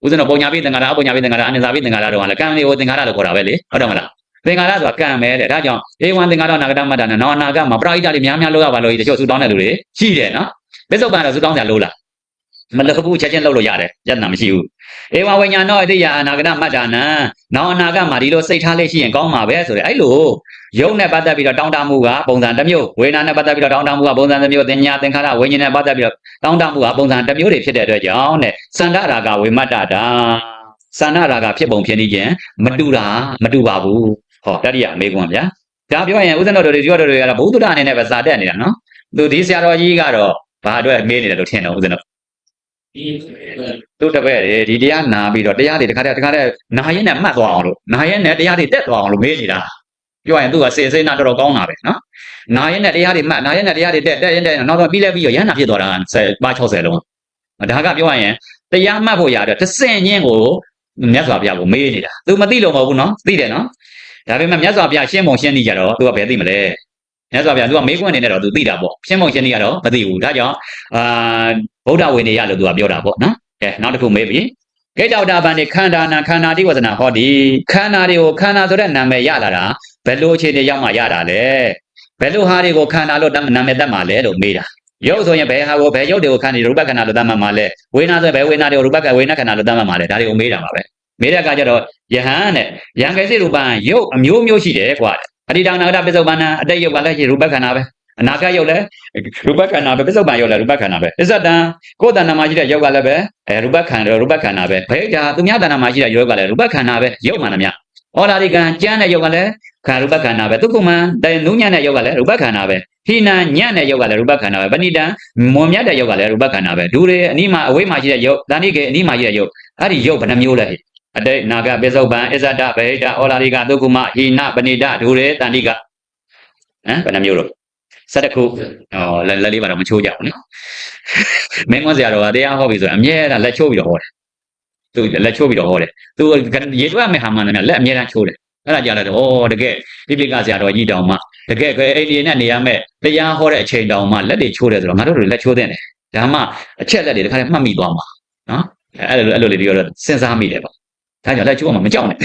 ဦးဇင်းတော်ပုံညာပိသင်္ကာရအပုံညာပိသင်္ကာရအနိစ္စပိသင်္ကာရတော့ကလည်းကံလေးကိုသင်္ကာရလို့ခေါ်တာပဲလေဟုတ်တယ်မလားသင်္ကာရဆိုတာကံပဲတဲ့ဒါကြောင့်ဧဝံသင်္ကာရနာဂတမတ္တနာနောအနာဂတ်မှာပရိဒတ်တွေများများလုပ်ရပါလို့တချို့ဆူတောင်းတဲ့လူတွေရှိတယ်နော်ပစ္စုပန်တော့ဆူတောင်းကြလို့လား မလကဘူးချက်ချင်းလုပ်လို့ရတယ်ပြဿနာမရှိဘူးဧဝဝိညာဏောအတိယအနာဂတမတ္တနာနောင်အနာဂတ်မှာဒီလိုစိတ်ထားလေးရှိရင်ကောင်းမှာပဲဆိုတဲ့အဲ့လိုယုံနဲ့ပတ်သက်ပြီးတော့တောင်းတမှုကပုံစံတစ်မျိုးဝေဒနာနဲ့ပတ်သက်ပြီးတော့တောင်းတမှုကပုံစံတစ်မျိုးသင်ညာသင်္ခါရဝိညာဉ်နဲ့ပတ်သက်ပြီးတော့တောင်းတမှုကပုံစံတစ်မျိုးတွေဖြစ်တဲ့အတွက်ကြောင့်တဲ့စန္ဒရာဂဝေမတ္တတာစန္ဒရာဂဖြစ်ပုံဖြစ်နေခြင်းမတူတာမတူပါဘူးဟောတတိယမေကွန်းဗျာဒါပြောရင်ဥစ္စံတော်တွေဒီတော်တွေကတော့ဘုဒ္ဓအနေနဲ့ပဲစာတက်နေတာနော်သူဒီဆရာတော်ကြီးကတော့ဘာအတွက်မေးနေတယ်လို့ထင်တော့ဥစ္စံတော် သူတပည့်တွေဒီတရားနာပြီးတော့တရားတွေတခါတည်းတခါတည်းနာရင်နဲ့မှတ်သွားအောင်လို့နာရင်နဲ့တရားတွေတက်သွားအောင်လို့မေးနေတာပြောရင်သူကစေစေနာတော်တော်ကောင်းတာပဲနော်နာရင်နဲ့တရားတွေမှတ်နာရင်နဲ့တရားတွေတက်တက်ရင်တက်နောက်တော့ပြီးလဲပြီးတော့ရဟနာဖြစ်သွားတာ10ပါ60လုံးဒါကပြောရင်တရားမှတ်ဖို့ရတော့တဆင့်ချင်းကိုမြတ်စွာဘုရားကိုမေးနေတာသူမသိလို့မဟုတ်ဘူးနော်သိတယ်နော်ဒါပေမဲ့မြတ်စွာဘုရားရှင်းပုံရှင်းနေကြတော့သူကဘယ်သိမလဲ မြတ်စွာဘုရားသူကမေးခွန်းနေနဲ့တော့သူသိတာပေါ့ရှင်းပုံရှင်းနေရတော့မသိဘူးဒါကြောင့်အာဗုဒ္ဓဝေနေရလို့သူကပြောတာပေါ့နော်ကဲနောက်တစ်ခုမေးပြီကဟေတောတာပန်နေခန္ဓာနာခန္ဓာတိဝဇနာဟောဒီခန္ဓာတွေကိုခန္ဓာဆိုတဲ့နာမည်ရလာတာဘယ်လိုအခြေအနေရောက်မှရတာလဲဘယ်လိုဟာတွေကိုခန္ဓာလို့နာမည်တတ်မှလဲလို့မေးတာရုပ်ဆိုရင်ဘယ်ဟာကိုဘယ်ရုပ်တွေကိုခန္ဓာရူပခန္ဓာလို့တတ်မှမှာလဲဝေနာဆိုဘယ်ဝေနာတွေကိုရူပကဝေနာခန္ဓာလို့တတ်မှမှာလဲဒါတွေကိုမေးတာပါပဲ မေးတဲ့အခါကျတော့ယဟန်တဲ့ယံကေစိရူပံရုပ်အမျိုးမျိုးရှိတယ်ကွာအတိတနာဂတပစ္စုပန်နံအတိတ်ရုပ်ကလည်းရှိရူပခန္ဓာပဲအနာဂတ်ရုပ်လည်းရူပခန္ဓာပဲပစ္စုပန်ရုပ်လည်းရူပခန္ဓာပဲအစ္ဆတံကိုယ်တဏ္ဍာမှာရှိတဲ့ရုပ်ကလည်းပဲအဲရူပခန္ဓာရူပခန္ဓာပဲဘယ်ကြာသူများတဏ္ဍာမှာရှိတဲ့ရုပ်ကလည်းရူပခန္ဓာပဲရုပ်မှန်တယ်မြဩလာရိကံကျမ်းတဲ့ရုပ်ကလည်းခန္ဓာရူပခန္ဓာပဲသုက္ကမံတေနုညံ့တဲ့ရုပ်ကလည်းရူပခန္ဓာပဲဟိနံညံ့တဲ့ရုပ်ကလည်းရူပခန္ဓာပဲပဏိတံမွန်မြတ်တဲ့ရုပ်ကလည်းရူပခန္ဓာပဲဒူတွေအနိမအဝိမှာရှိတဲ့ရုပ်တဏိကေအနိမှာရှိတဲ့ရုပ်အဲ့ဒီရုပ်ဘယ်နှမျိုးလဲ အတိတ်နာဂပစ္စုပန်အစ္ဆတဗဟိတဩလာရိကသုက္ကမဟိနပဏိတဒူတွေတဏိကဟမ်ဘယ်နှမျိုးလို့ဆက်တစ်ခုဟောလက်လက်လေးပါတော့မချိုးကြဘူးနော်မင်းမဆရာတော်ကတရားဟောပြီဆိုရင်အမြဲတမ်းလက်ချိုးပြီးတော့ဟောတယ်သူလက်ချိုးပြီးတော့ဟောတယ်သူရေတွက်မဲ့ဟာမှန်တယ်လက်အမြဲတမ်းချိုးတယ်အဲ့ဒါကြတယ်ဩတကယ်ပြပိကဆရာတော်ကြီးတောင်မှတကယ်ကဲအိန္ဒိယနဲ့နေရမဲ့တရားဟောတဲ့အချိန်တောင်မှလက်တွေချိုးတယ်ဆိုတော့ငါတို့တွေလက်ချိုးတဲ့တယ်ဒါမှအချက်လက်တွေတခါတည်းမှတ်မိသွားမှာနော်အဲ့လိုအဲ့လိုလေးတွေတော့စဉ်းစားမိတယ်ပေါ့ ဒါကြောင့်လက်ချိုးမှမကြောက်နဲ့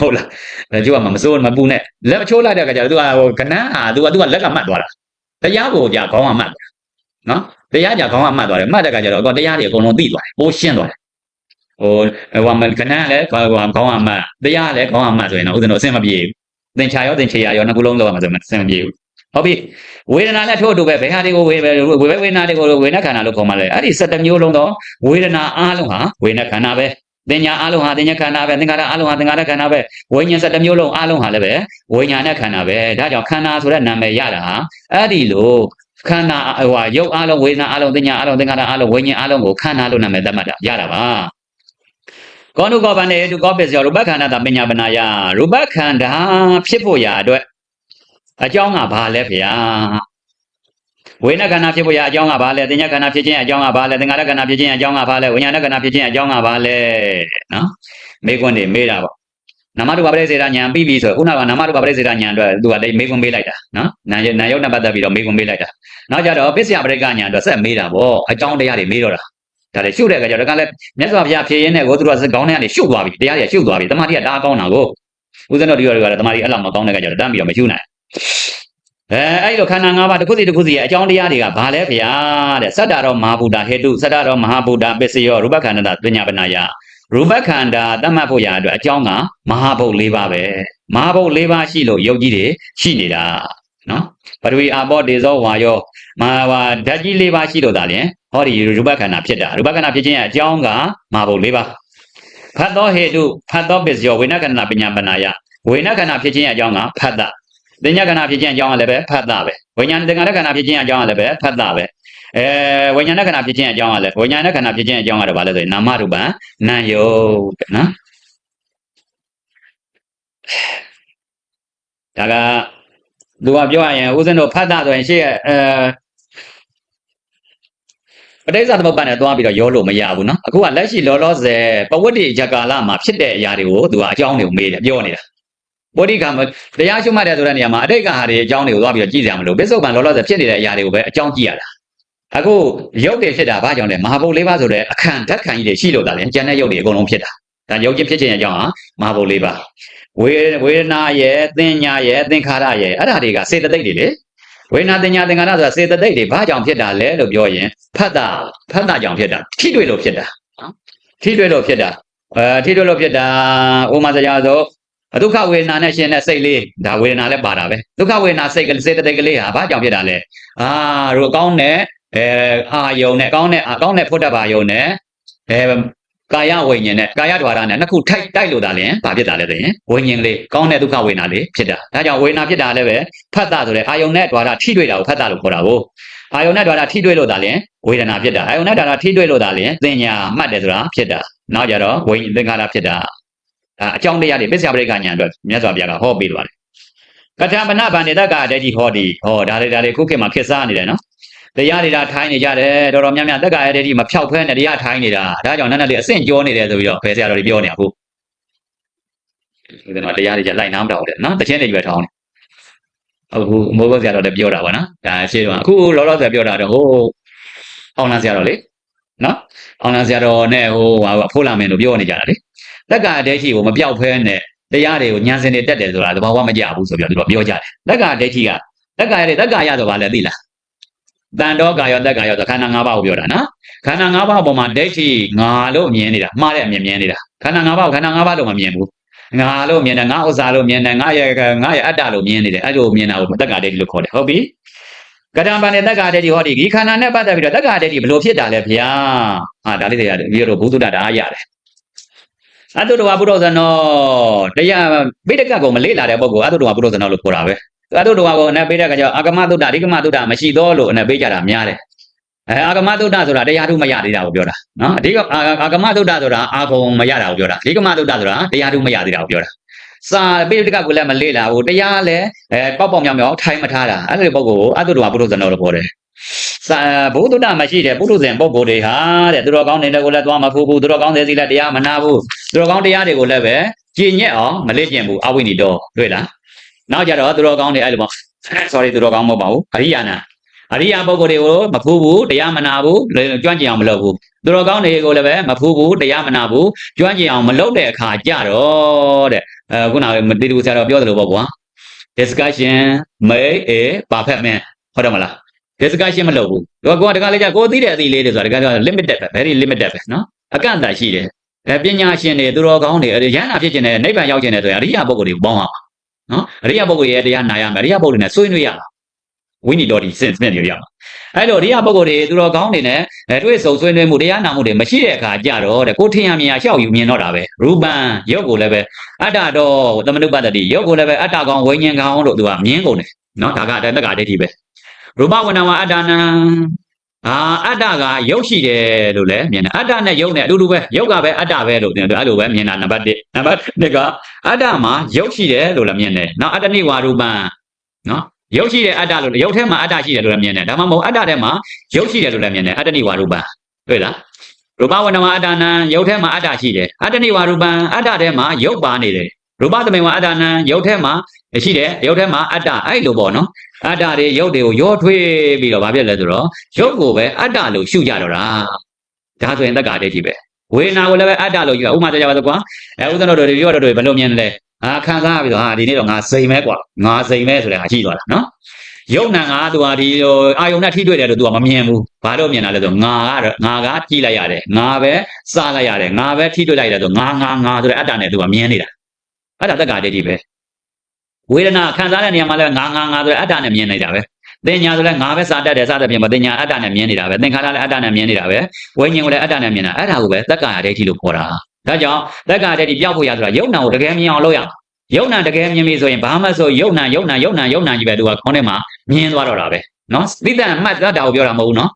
ဟုတ်လားလက်ချိုးမှမစိုးမပူနဲ့လက်မချိုးလိုက်တဲ့အခါကျတော့ तू ကဟိုကနန်းဟာ तू က तू ကလက်ကမှတ်သွားတာတရားကိုကြာခေါင်းကမှတ်သွားနော်တရားကြာခေါင်းကမှတ်သွားတယ်မှတ်တဲ့အခါကျတော့တရားတွေအကုန်လုံးသိသွားတယ်ပိုးရှင်းသွားတယ်ဟိုဟိုမကနန်းလည်းခေါင်းကမှတ်တရားလည်းခေါင်းကမှတ်ဆိုရင်တော့ဥစဉ်တော့အဆင်မပြေဘူးသင်္ချာရောသင်္ချေရရောနှစ်ခုလုံးလောက်ရမှာဆိုရင်အဆင်မပြေဘူးဟုတ်ပြီဝေဒနာလည်းထို့အတူပဲဘယ်ဟာတွေကိုဝေဝေဝေဒနာတွေကိုဝေဒနာခန္ဓာလို့ခေါ်မှလဲအဲ့ဒီ7မျိုးလုံးတော့ဝေဒနာအားလုံးဟာဝေဒနာခန္ဓာပဲ တင်ညာအားလုံးဟာတင်ညာခန္ဓာပဲသင်္ခါရအားလုံးဟာသင်္ခါရခန္ဓာပဲဝိညာဉ်7မျိုးလုံးအားလုံးဟာလည်းပဲဝိညာဉ်နဲ့ခန္ဓာပဲဒါကြောင့်ခန္ဓာဆိုတဲ့နာမည်ရတာဟာအဲ့ဒီလိုခန္ဓာဟိုဟာရုပ်အားလုံးဝေဒနာအားလုံးတင်ညာအားလုံးသင်္ခါရအားလုံးဝိညာဉ်အားလုံးကိုခန္ဓာလို့နာမည်သတ်မှတ်တာရတာပါကောနုကောပန်နေတုကောပစ္စယောရူပခန္ဓာတာပညာပနာယရူပခန္ဓာဖြစ်ဖို့ရာအတွက်အကြောင်းကဘာလဲဖေယာ ဝိညာဉ်ခန္ဓာဖြစ်ဖို့ရာအကြောင်းကဘာလဲတင်ညာခန္ဓာဖြစ်ခြင်းအကြောင်းကဘာလဲသင်္ခါရခန္ဓာဖြစ်ခြင်းအကြောင်းကဘာလဲဝိညာဉ်ခန္ဓာဖြစ်ခြင်းအကြောင်းကဘာလဲနော်မေခွန်းနေမေးတာပေါ့နာမတုပပရိစေတာညာပြီးပြီဆိုခုနကနာမတုပပရိစေတာညာအတွက်သူကလေမေခွန်းမေးလိုက်တာနော်နာယနာယုတ်နဲ့ပတ်သက်ပြီးတော့မေခွန်းမေးလိုက်တာနောက်ကြတော့ပစ္စယပရိကညာအတွက်ဆက်မေးတာပေါ့အကြောင်းတရားတွေမေးတော့တာဒါလေရှုတဲ့အခါကျတော့ကလည်းမြတ်စွာဘုရားဖြေရင်းနဲ့ကိုသူတို့ကခေါင်းထဲကနေရှုသွားပြီတရားတွေရှုသွားပြီတမန်တော်ကဒါကောင်းတာကိုဦးဇင်းတော်ဒီရောတွေကလည်းတမန်တော်အဲ့လောက်မကောင်းတဲ့အခါကျတော့တမ်းပြီးတော့မရှုနိုင် အဲအဲ့လိုခန္ဓာ၅ပါးတစ်ခုစီတစ်ခုစီရဲ့အကြောင်းတရားတွေကဘာလဲဗျာတဲ့စတ္တရောမဟာဗုဒ္ဓဟေတုစတ္တရောမဟာဗုဒ္ဓပစ္စယောရူပခန္ဓာပညာပနာယရူပခန္ဓာတတ်မှတ်ဖို့ရအတွက်အကြောင်းကမဟာဘုတ်၄ပါးပဲမဟာဘုတ်၄ပါးရှိလို့ယုတ်ကြီးတွေရှိနေတာနော်ပထဝီအာဘောဒေဇောဝါယောမဟာဝါဓာတ်ကြီး၄ပါးရှိလို့ဒါလျင်ဟောဒီရူပခန္ဓာဖြစ်တာရူပခန္ဓာဖြစ်ခြင်းရဲ့အကြောင်းကမဟာဘုတ်၄ပါးဖတ်သောဟေတုဖတ်သောပစ္စယောဝိနခန္ဓာပညာပနာယဝိနခန္ဓာဖြစ်ခြင်းရဲ့အကြောင်းကဖတ်တာ သင်ညာခန္ဓာဖြစ်ခြင်းအကြောင်းလည်းပဲဖတ်တာပဲဝိညာဉ်သင်္ခါရခန္ဓာဖြစ်ခြင်းအကြောင်းလည်းပဲဖတ်တာပဲအဲဝိညာဉ်ခန္ဓာဖြစ်ခြင်းအကြောင်းကလည်းဝိညာဉ်ခန္ဓာဖြစ်ခြင်းအကြောင်းကတော့ဘာလဲဆိုရင်နာမရူပံနာယုတ်တဲ့နော်ဒါကသူကပြောရရင်ဦးဇင်းတို့ဖတ်တာဆိုရင်ရှေ့ရဲ့အဲပဋိစ္စသမုပ္ပါဒ်နဲ့သွားပြီးတော့ရောလို့မရဘူးနော်အခုကလက်ရှိလောလောဆယ်ပဝတ္တိဇကာလမှာဖြစ်တဲ့အရာတွေကိုသူကအကြောင်းတွေကိုမေးတယ်ပြောနေတာ ပုရိကမတရားရှုမှတ်တယ်ဆိုတဲ့နေရာမှာအတိတ်ကဟာတွေအကြောင်းတွေကိုသွားပြီးတော့ကြည့်ကြမလို့ပစ္စုပန်လောလောဆယ်ဖြစ်နေတဲ့အရာတွေကိုပဲအကြောင်းကြည့်ရတာအခုရုပ်တွေဖြစ်တာဘာကြောင့်လဲမဟာဘုတ်လေးပါဆိုတဲ့အခန့်ဓာတ်ခံကြီးတွေရှိလို့တာလေကျန်တဲ့ရုပ်တွေအကုန်လုံးဖြစ်တာဒါရုပ်ချင်းဖြစ်ခြင်းအကြောင်းဟာမဟာဘုတ်လေးပါဝေဝေဒနာရဲ့သင်ညာရဲ့သင်္ခါရရဲ့အဲ့ဒါတွေကစေတသိက်တွေလေဝေဒနာသင်ညာသင်္ခါရဆိုတာစေတသိက်တွေဘာကြောင့်ဖြစ်တာလဲလို့ပြောရင်ဖတ်တာဖတ်တာကြောင့်ဖြစ်တာထိတွေ့လို့ဖြစ်တာနော်ထိတွေ့လို့ဖြစ်တာအဲထိတွေ့လို့ဖြစ်တာဥမာစရာဆို ဒုက္ခဝေဒနာနဲ့ရှင်တဲ့စိတ်လေးဒါဝေဒနာလည်းပါတာပဲဒုက္ခဝေဒနာစိတ်ကစေတသိက်ကလေးဟာဘာကြောင့်ဖြစ်တာလဲအာတို့အကောင်းနဲ့အဲအာယုံနဲ့အကောင်းနဲ့အကောင်းနဲ့ဖုတ်တတ်ပါယုံနဲ့အဲကာယဝိညာဉ်နဲ့ကာယဓဝါရနဲ့နှစ်ခုထိုက်တိုက်လို့တာလည်းဘာဖြစ်တာလဲဆိုရင်ဝိညာဉ်လေးကောင်းတဲ့ဒုက္ခဝေဒနာလေးဖြစ်တာဒါကြောင့်ဝေဒနာဖြစ်တာလည်းပဲဖတ်တာဆိုတဲ့အာယုံနဲ့ဓဝါရထိတွေ့တာကိုဖတ်တာလို့ခေါ်တာကိုအာယုံနဲ့ဓဝါရထိတွေ့လို့တာလည်းဝေဒနာဖြစ်တာအာယုံနဲ့ဓဝါရထိတွေ့လို့တာလည်းသင်ညာမှတ်တယ်ဆိုတာဖြစ်တာနောက်ကြတော့ဝိညာဉ်သင်္ခါရဖြစ်တာဒါ အကြောင်းတရားတွေပစ္စယပရိက္ခညာအတွက်မြတ်စွာဘုရားကဟောပေးသွားတယ်ကထာပနဗန္ဒေတကတည်းဟောဒီဟောဒါတွေဒါတွေခုခေတ်မှာခေတ်စားနေတယ်နော်တရားတွေဒါထိုင်းနေကြတယ်တော်တော်များများတက္ကရာတည်းမဖြောက်ဖဲနဲ့တရားထိုင်းနေတာဒါကြောင့်နည်းနည်းလေးအဆင့်ကျော်နေတယ်ဆိုပြီးတော့ဖယ်ဆရာတော်တွေပြောနေအခုဒီမှာတရားတွေကြလိုက်နားမတော်တယ်နော်တချင်းတွေပဲထောင်းနေအခုမိုးဘဆရာတော်လည်းပြောတာပါနော်ဒါရှင်းတော့အခုလောလောဆယ်ပြောတာတော့ဟိုအောင်နာဆရာတော်လေနော်အောင်လန်ဆရာတော်နဲ့ဟိုဟာအဖိုးလာမင်းတို့ပြောနေကြတာလေ တက္ကရာဒိဋ္ဌိကိုမပြောက်ဖဲနဲ့တရားတွေကိုညံစင်နေတက်တယ်ဆိုတာသဘာဝမကြဘူးဆိုပြီးတော့သူတို့ပြောကြတယ်တက္ကရာဒိဋ္ဌိကတက္ကရာတွေတက္ကရာဆိုဘာလဲသိလားတန်တော်ကာယောတက္ကရာဆိုခန္ဓာ၅ပါးကိုပြောတာနော်ခန္ဓာ၅ပါးအပေါ်မှာဒိဋ္ဌိငါလို့မြင်နေတာမှားတဲ့အမြင်မြင်နေတာခန္ဓာ၅ပါးကိုခန္ဓာ၅ပါးလို့မမြင်ဘူးငါလို့မြင်တယ်ငါဥစ္စာလို့မြင်တယ်ငါရဲ့ငါရဲ့အတ္တလို့မြင်နေတယ်အဲ့လိုမြင်တာကိုတက္ကရာဒိဋ္ဌိလို့ခေါ်တယ်ဟုတ်ပြီကတံပန်နဲ့တက္ကရာဒိဋ္ဌိဟောဒီဒီခန္ဓာနဲ့ပတ်သက်ပြီးတော့တက္ကရာဒိဋ္ဌိဘယ်လိုဖြစ်တာလဲဗျာဟာဒါလေးတွေရတယ်ပြီးတော့ဘုဒ္ဓတာအားရတယ် အတုတ္တဝါပုရောဇနောတရားပိဋကတ်ကိုမလေ့လာတဲ့ပုဂ္ဂိုလ်အတုတ္တဝါပုရောဇနောလို့ခေါ်တာပဲအတုတ္တဝါကိုအနက်ပေးတဲ့ကကြောင့်အာဂမတုတ္တအဓိကမတုတ္တမရှိတော့လို့အနက်ပေးကြတာများတယ်အဲအာဂမတုတ္တဆိုတာတရားထုမရသေးတာကိုပြောတာနော်အဓိကအာဂမတုတ္တဆိုတာအာဂုံမရတာကိုပြောတာအဓိကမတုတ္တဆိုတာတရားထုမရသေးတာကိုပြောတာစာပိဋကတ်ကိုလည်းမလေ့လာဘူးတရားလည်းအဲပေါက်ပေါက်မြောင်မြောင်ထိုင်မထားတာအဲ့ဒီပုဂ္ဂိုလ်ကိုအတုတ္တဝါပုရောဇနောလို့ခေါ်တယ်စာ ဘုဒ္ဓတာမရှိတဲ့ပုရုဇဉ်ပုဂ္ဂိုလ်တွေဟာတဲ့သူတော်ကောင်းနေတဲ့ကိုလည်းသွားမဖူးဘူးသူတော်ကောင်းတဲ့စီလည်းတရားမနာဘူးသူတော်ကောင်းတရားတွေကိုလည်းပဲကြည်ညက်အောင်မလေ့ကျင့်ဘူးအဝိနိတောတွေ့လားနောက်ကြတော့သူတော်ကောင်းတွေအဲ့လိုပေါ့ sorry သူတော်ကောင်းမဟုတ်ပါဘူးအရိယာနာအရိယာပုဂ္ဂိုလ်တွေကိုမဖူးဘူးတရားမနာဘူးကြွန့်ကျင်အောင်မလုပ်ဘူးသူတော်ကောင်းတွေကိုလည်းပဲမဖူးဘူးတရားမနာဘူးကြွန့်ကျင်အောင်မလုပ်တဲ့အခါကြတော့တဲ့အဲခုနကမတိတူဆရာတော်ပြောသလိုပေါ့ကွာ discussion make a perfect man ဟုတ်တယ်မလား discussion မလုပ်ဘူးတော့ကိုကတကလေးကြကိုသိတဲ့အသိလေးတွေဆိုတာတကယ် limited ပဲ very limited ပဲနော်အကန့်အသတ်ရှိတယ်အဲပညာရှင်တွေသူတော်ကောင်းတွေရဟန္တာဖြစ်ခြင်းနဲ့နိဗ္ဗာန်ရောက်ခြင်းနဲ့ဆိုရင်အရိယာပုဂ္ဂိုလ်တွေကိုပေါင်းအောင်နော်အရိယာပုဂ္ဂိုလ်ရဲ့တရားနာရမယ်အရိယာပုဂ္ဂိုလ်နဲ့ဆွေးနွေးရမှာဝိနိတော်ဒီစင်စမြင့်တွေရမှာအဲ့လိုအရိယာပုဂ္ဂိုလ်တွေသူတော်ကောင်းတွေနဲ့အဲတွေ့ဆုံဆွေးနွေးမှုတရားနာမှုတွေမရှိတဲ့အခါကြတော့တဲ့ကိုထင်ရမြင်ရရှောက်ယူမြင်တော့တာပဲရူပံရုပ်ကိုလည်းပဲအတ္တတော့သမနုပတ္တိရုပ်ကိုလည်းပဲအတ္တကောင်ဝိညာဉ်ကောင်လို့သူကမြင်ကုန်တယ်နော်ဒါကတက္ကဒိဋ္ဌိပဲ ရူပဝဏဝအတ္တနံအာအတ္တကရုပ်ရှိတယ်လို့လည်းမြင်တယ်အတ္တနဲ့ရုပ်နဲ့အတူတူပဲရုပ်ကပဲအတ္တပဲလို့တင်တယ်အဲ့လိုပဲမြင်တာနံပါတ်1နံပါတ်2ကအတ္တမှာရုပ်ရှိတယ်လို့လည်းမြင်တယ်နော်အတ္တနိဝါရူပံနော်ရုပ်ရှိတဲ့အတ္တလို့ရုပ်ထဲမှာအတ္တရှိတယ်လို့လည်းမြင်တယ်ဒါမှမဟုတ်အတ္တထဲမှာရုပ်ရှိတယ်လို့လည်းမြင်တယ်အတ္တနိဝါရူပံတွေ့လားရူပဝဏဝအတ္တနံရုပ်ထဲမှာအတ္တရှိတယ်အတ္တနိဝါရူပံအတ္တထဲမှာရုပ်ပါနေတယ် ရူပသမေဝအတ္တနံရုပ်ထဲမှာရှိတယ်ရုပ်ထဲမှာအတ္တအဲ့လိုပေါ့နော်အတ္တတွေရုပ်တွေကိုရောထွေးပြီးတော့ဘာဖြစ်လဲဆိုတော့ရုပ်ကိုပဲအတ္တလို့ရှုကြတော့တာဒါဆိုရင်တက္ကະဒိဋ္ဌိပဲဝေဒနာကိုလည်းပဲအတ္တလို့ယူတာဥပမာကြပါစို့ကွာအဲဥဒ္ဒနောတို့တွေပြောတော့တွေဘယ်လိုမြင်လဲအာခံစားပြီးတော့ဟာဒီနေ့တော့ငါစိမ်မဲကွာငါစိမ်မဲဆိုတဲ့ဟာရှိသွားတာနော်ယုံနာငါသူဟာဒီအာယုံနဲ့ထိတွေ့တယ်လို့သူကမမြင်ဘူးဘာလို့မြင်တာလဲဆိုငါကတော့ငါကကြည့်လိုက်ရတယ်ငါပဲစားလိုက်ရတယ်ငါပဲထိတွေ့လိုက်တယ်ဆိုငါငါငါဆိုတဲ့အတ္တနဲ့သူကမြင်နေတာ အဲ့ဒါတက္ကະဒိဋ္ဌိပဲဝေဒနာခံစားတဲ့နေရာမှာလည်းငါငါငါဆိုတဲ့အတ္တနဲ့မြင်နေတာပဲတင်ညာဆိုလည်းငါပဲစားတတ်တယ်စားတဲ့ပြင်မှာတင်ညာအတ္တနဲ့မြင်နေတာပဲသင်္ခါရလည်းအတ္တနဲ့မြင်နေတာပဲဝိညာဉ်ကိုလည်းအတ္တနဲ့မြင်တာအဲ့ဒါကိုပဲတက္ကရာဒိဋ္ဌိလို့ခေါ်တာဒါကြောင့်တက္ကရာဒိဋ္ဌိပြောက်ဖို့ရဆိုတာယုံနာကိုတကယ်မြင်အောင်လုပ်ရအောင်ယုံနာတကယ်မြင်ပြီဆိုရင်ဘာမှဆိုယုံနာယုံနာယုံနာယုံနာကြီးပဲသူကခေါင်းထဲမှာမြင်သွားတော့တာပဲနော်သိတဲ့မှတ်တတ်တာကိုပြောတာမဟုတ်ဘူးနော်